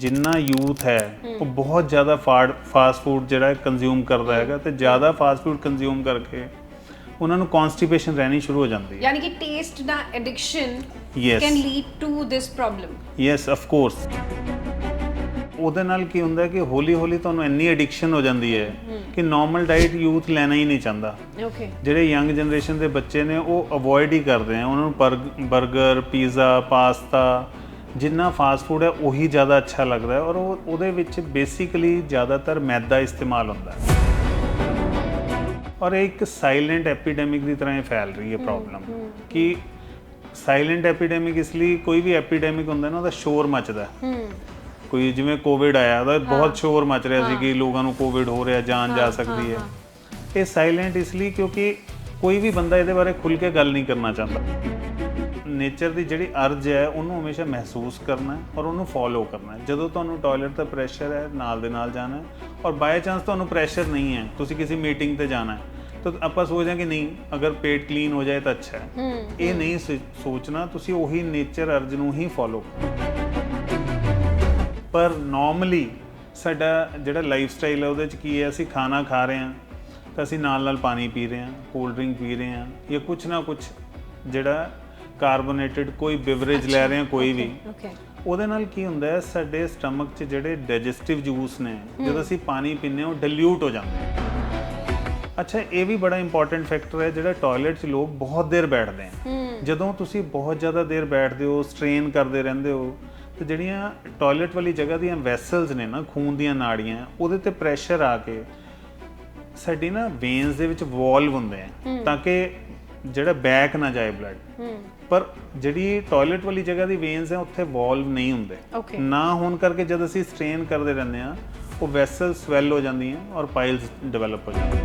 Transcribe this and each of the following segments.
ਜਿੰਨਾ ਯੂਥ ਹੈ ਉਹ ਬਹੁਤ ਜ਼ਿਆਦਾ ਫਾਸਟ ਫੂਡ ਜਿਹੜਾ ਕੰਜ਼ਿਊਮ ਕਰਦਾ ਹੈਗਾ ਤੇ ਜ਼ਿਆਦਾ ਫਾਸਟ ਫੂਡ ਕੰਜ਼ਿਊਮ ਕਰਕੇ ਉਹਨਾਂ ਨੂੰ ਕਨਸਟੀਪੇਸ਼ਨ ਰਹਿਣੀ ਸ਼ੁਰੂ ਹੋ ਜਾਂਦੀ ਹੈ। ਯਾਨੀ ਕਿ taste the addiction. Can lead to this problem yes of course ਉਹਦੇ ਨਾਲ ਕੀ ਹੁੰਦਾ ਕਿ ਹੌਲੀ ਹੌਲੀ ਤੁਹਾਨੂੰ ਇੰਨੀ ਐਡਿਕਸ਼ਨ ਹੋ ਜਾਂਦੀ ਹੈ ਕਿ ਨਾਰਮਲ ਡਾਈਟ ਯੂਥ ਲੈਣਾ ਹੀ ਨਹੀਂ ਚਾਹੁੰਦਾ। ਓਕੇ ਜਿਹੜੇ ਯੰਗ ਜਨਰੇਸ਼ਨ ਦੇ ਬੱਚੇ ਨੇ ਉਹ ਅਵੋਇਡ ਹੀ ਕਰਦੇ ਆ। ਉਹਨਾਂ ਨੂੰ 버ਗਰ ਪੀਜ਼ਾ ਪਾਸਤਾ ਜਿੰਨਾ ਫਾਸਟ ਫੂਡ ਹੈ ਉਹੀ ਜ਼ਿਆਦਾ ਅੱਛਾ ਲੱਗਦਾ ਹੈ ਔਰ ਉਹ ਉਹਦੇ ਵਿੱਚ ਬੇਸਿਕਲੀ ਜ਼ਿਆਦਾਤਰ ਮੈਦਾ ਇਸਤੇਮਾਲ ਹੁੰਦਾ ਹੈ। ਔਰ ਇਹ ਇੱਕ ਸਾਇਲੈਂਟ ਐਪੀਡੈਮਿਕ ਦੀ ਤਰ੍ਹਾਂ ਇਹ ਫੈਲ ਰਹੀ ਹੈ ਪ੍ਰੋਬਲਮ ਕਿ ਸਾਇਲੈਂਟ ਐਪੀਡੈਮਿਕ ਇਸ ਲਈ ਕੋਈ ਵੀ ਐਪੀਡੈਮਿਕ ਹੁੰਦਾ ਨਾ ਉਹਦਾ ਸ਼ੋਰ ਮਚਦਾ ਕੋਈ ਜਿਵੇਂ ਕੋਵਿਡ ਆਇਆ ਉਹਦਾ ਬਹੁਤ ਸ਼ੋਰ ਮਚ ਰਿਹਾ ਸੀ ਕਿ ਲੋਕਾਂ ਨੂੰ ਕੋਵਿਡ ਹੋ ਰਿਹਾ ਜਾਨ ਜਾ ਸਕਦੀ ਹੈ। ਇਹ ਸਾਇਲੈਂਟ ਇਸ ਲਈ ਕਿਉਂਕਿ ਕੋਈ ਵੀ ਬੰਦਾ ਇਹਦੇ ਬਾਰੇ ਖੁੱਲ ਕੇ ਗੱਲ ਨਹੀਂ ਕਰਨਾ ਚਾਹੁੰਦਾ। ਨੇਚਰ ਦੀ ਜਿਹੜੀ ਅਰਜ ਹੈ ਉਹਨੂੰ ਹਮੇਸ਼ਾ ਮਹਿਸੂਸ ਕਰਨਾ ਔਰ ਉਹਨੂੰ ਫੋਲੋ ਕਰਨਾ ਜਦੋਂ ਤੁਹਾਨੂੰ ਟਾਇਲਟ ਦਾ ਪ੍ਰੈਸ਼ਰ ਹੈ ਨਾਲ ਦੇ ਨਾਲ ਜਾਣਾ ਔਰ ਬਾਈ ਚਾਂਸ ਤੁਹਾਨੂੰ ਪ੍ਰੈਸ਼ਰ ਨਹੀਂ ਹੈ ਤੁਸੀਂ ਕਿਸੇ ਮੀਟਿੰਗ ਤੇ ਜਾਣਾ ਹੈ ਤਾਂ ਆਪਾਂ ਸੋਚਦੇ ਕਿ ਨਹੀਂ ਅਗਰ ਪੇਟ ਕਲੀਨ ਹੋ ਜਾਏ ਤਾਂ ਅੱਛਾ ਹੈ। ਇਹ ਨਹੀਂ ਸੋਚਣਾ ਤੁਸੀਂ ਉਹੀ ਨੇਚਰ ਅਰਜ ਨੂੰ ਹੀ ਫੋਲੋ ਪਰ ਨਾਰਮਲੀ ਸਾਡਾ ਜਿਹੜਾ ਲਾਈਫ ਸਟਾਈਲ ਹੈ ਉਹਦੇ ਚ ਕੀ ਹੈ ਅਸੀਂ ਖਾਣਾ ਖਾ ਰਹੇ ਹਾਂ ਤਾਂ ਅਸੀਂ ਨਾਲ ਨਾਲ ਪਾਣੀ ਪੀ ਰਹੇ ਹਾਂ ਕੋਲਡ ਡਰਿੰਕ ਪੀ ਰਹੇ ਹਾਂ ਜਾਂ ਕੁਝ ਨਾ ਕੁਝ ਜਿਹੜਾ ਕਾਰਬੋਨੇਟਡ ਕੋਈ ਬਿਵਰੇਜ ਲੈ ਰਹੇ ਹਾਂ ਕੋਈ ਵੀ। ਓਕੇ ਉਹਦੇ ਨਾਲ ਕੀ ਹੁੰਦਾ ਹੈ ਸਾਡੇ ਸਟਮਕ 'ਚ ਜਿਹੜੇ ਡਾਈਜੈਸਟਿਵ ਜੂਸ ਨੇ ਜਦੋਂ ਅਸੀਂ ਪਾਣੀ ਪੀਂਦੇ ਹਾਂ ਉਹ ਡਿਲੂਟ ਹੋ ਜਾਂਦੇ ਨੇ। ਅੱਛਾ ਇਹ ਵੀ ਬੜਾ ਇੰਪੋਰਟੈਂਟ ਫੈਕਟਰ ਹੈ ਜਿਹੜਾ ਟਾਇਲਟ 'ਚ ਲੋਕ ਬਹੁਤ ਦੇਰ ਬੈਠਦੇ ਆ ਜਦੋਂ ਤੁਸੀਂ ਬਹੁਤ ਜ਼ਿਆਦਾ ਦੇਰ ਬੈਠਦੇ ਹੋ ਸਟ੍ਰੇਨ ਕਰਦੇ ਰਹਿੰਦੇ ਹੋ ਤੇ ਜਿਹੜੀਆਂ ਟਾਇਲਟ ਵਾਲੀ ਜਗ੍ਹਾ ਦੀਆਂ ਵੈਸਲਸ ਨੇ ਨਾ ਖੂਨ ਦੀਆਂ ਨਾੜੀਆਂ ਉਹਦੇ ਤੇ ਪ੍ਰੈਸ਼ਰ ਆ ਕੇ ਸਾਡੀ ਨਾ ਵੇਨਸ ਦੇ ਵਿੱਚ ਵਾਲਵ ਹੁੰਦੇ ਆ ਤਾਂ ਕਿ ਜਿਹੜਾ ਬੈਕ ਨਾ ਜਾਏ ਬਲੱਡ ਪਰ ਜਿਹੜੀ ਟਾਇਲਟ ਵਾਲੀ ਜਗ੍ਹਾ ਦੀ ਵੇਨਸ ਹੈ ਉੱਥੇ ਵਾਲਵ ਨਹੀਂ ਹੁੰਦੇ. ਨਾ ਹੋਣ ਕਰਕੇ ਜਦ ਅਸੀਂ ਸਟ੍ਰੇਨ ਕਰਦੇ ਰਹਿੰਦੇ ਆ ਉਹ ਵੈਸਲ ਸਵੈਲ ਹੋ ਜਾਂਦੀਆਂ ਔਰ ਪਾਈਲਸ ਡਿਵੈਲਪ ਹੋ ਜਾਂਦੀਆਂ।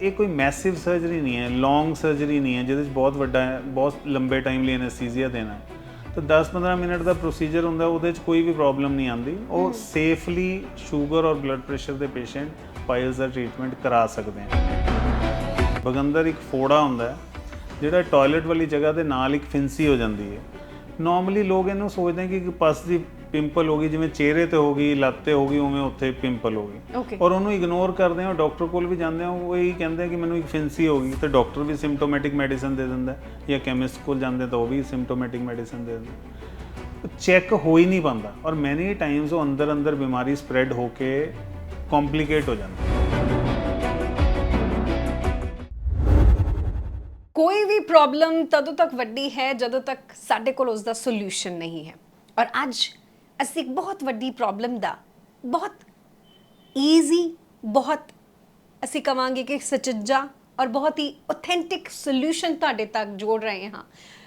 ਇਹ ਕੋਈ ਮੈਸਿਵ ਸਰਜਰੀ ਨਹੀਂ ਹੈ ਲੌਂਗ ਸਰਜਰੀ ਨਹੀਂ ਹੈ ਜਿਹਦੇ ਵਿੱਚ ਬਹੁਤ ਵੱਡਾ ਬਹੁਤ ਲੰਬੇ ਟਾਈਮ ਲਈ ਐਨੈਸਥੀਸੀਆ ਦੇਣਾ ਤਾਂ 10-15 ਮਿੰਟ ਦਾ ਪ੍ਰੋਸੀਜਰ ਹੁੰਦਾ ਉਹਦੇ ਵਿੱਚ ਕੋਈ ਵੀ ਪ੍ਰੋਬਲਮ ਨਹੀਂ ਆਉਂਦੀ। ਉਹ ਸੇਫਲੀ ਸ਼ੂਗਰ ਔਰ ਬਲੱਡ ਪ੍ਰੈਸ਼ਰ ਦੇ ਪੇਸ਼ੈਂਟ ਪਾਈਲਸ ਦਾ ਟ੍ਰੀਟਮੈਂਟ ਕਰਾ ਸਕਦੇ ਹਨ ਬਗੰਦਰ ਇੱਕ ਫੋੜਾ ਹੁੰਦਾ ਹੈ ਜਿਹੜਾ ਟਾਇਲਟ ਵਾਲੀ ਜਗ੍ਹਾ ਦੇ ਨਾਲ ਇੱਕ ਫਿੰਸੀ ਹੋ ਜਾਂਦੀ ਹੈ। ਨਾਰਮਲੀ ਲੋਕ ਇਹਨੂੰ ਸੋਚਦੇ ਕਿ ਇੱਕ ਪਸ ਦੀ ਪਿੰਪਲ ਹੋ ਗਈ ਜਿਵੇਂ ਚਿਹਰੇ ਤੇ ਹੋ ਗਈ ਲੱਤ ਤੇ ਹੋ ਗਈ ਉਵੇਂ ਉੱਥੇ ਪਿੰਪਲ ਹੋ ਗਈ। ਔਰ ਉਹਨੂੰ ਇਗਨੋਰ ਕਰਦੇ ਆ ਡਾਕਟਰ ਕੋਲ ਵੀ ਜਾਂਦੇ ਆ ਉਹ ਇਹੀ ਕਹਿੰਦੇ ਆ ਕਿ ਮੈਨੂੰ ਇੱਕ ਫਿੰਸੀ ਹੋ ਗਈ ਤੇ ਡਾਕਟਰ ਵੀ ਸਿੰਪਟੋਮੈਟਿਕ ਮੈਡੀਸਨ ਦੇ ਦਿੰਦਾ ਹੈ ਜਾਂ ਕੈਮਿਸਟ ਕੋਲ ਜਾਂਦੇ ਤਾਂ ਉਹ ਵੀ ਸਿੰਪਟੋਮੈਟਿਕ ਮੈਡੀਸਨ ਦੇ ਦਿੰਦਾ ਚੈੱਕ ਹੋ ਹੀ ਨਹੀਂ ਪਾਉਂਦਾ ਔਰ ਮੈਨੀ ਟਾਈਮਸ ਉਹ ਅੰਦਰ ਅੰਦਰ ਬਿਮਾਰੀ ਸਪਰੈਡ ਹੋ ਕੇ ਕੰਪਲਿਕੇਟ ਹੋ ਜਾਂਦੀ ਹੈ ਪ੍ਰੋਬਲਮ ਤਦੋਂ ਤੱਕ ਵੱਡੀ ਹੈ ਜਦੋਂ ਤੱਕ ਸਾਡੇ ਕੋਲ ਉਸ ਦਾ ਸੋਲੂਸ਼ਨ ਨਹੀਂ ਹੈ। ਔਰ ਅੱਜ ਅਸੀਂ ਇੱਕ ਬਹੁਤ ਵੱਡੀ ਪ੍ਰੋਬਲਮ ਦਾ ਬਹੁਤ ਈਜ਼ੀ ਬਹੁਤ ਅਸੀਂ ਕਵਾਂਗੇ ਕਿ ਸਚੱਜਾ ਔਰ ਬਹੁਤ ਹੀ ਆਥੈਂਟਿਕ ਸੋਲੂਸ਼ਨ ਤੁਹਾਡੇ ਤੱਕ ਜੋੜ ਰਹੇ ਹਾਂ।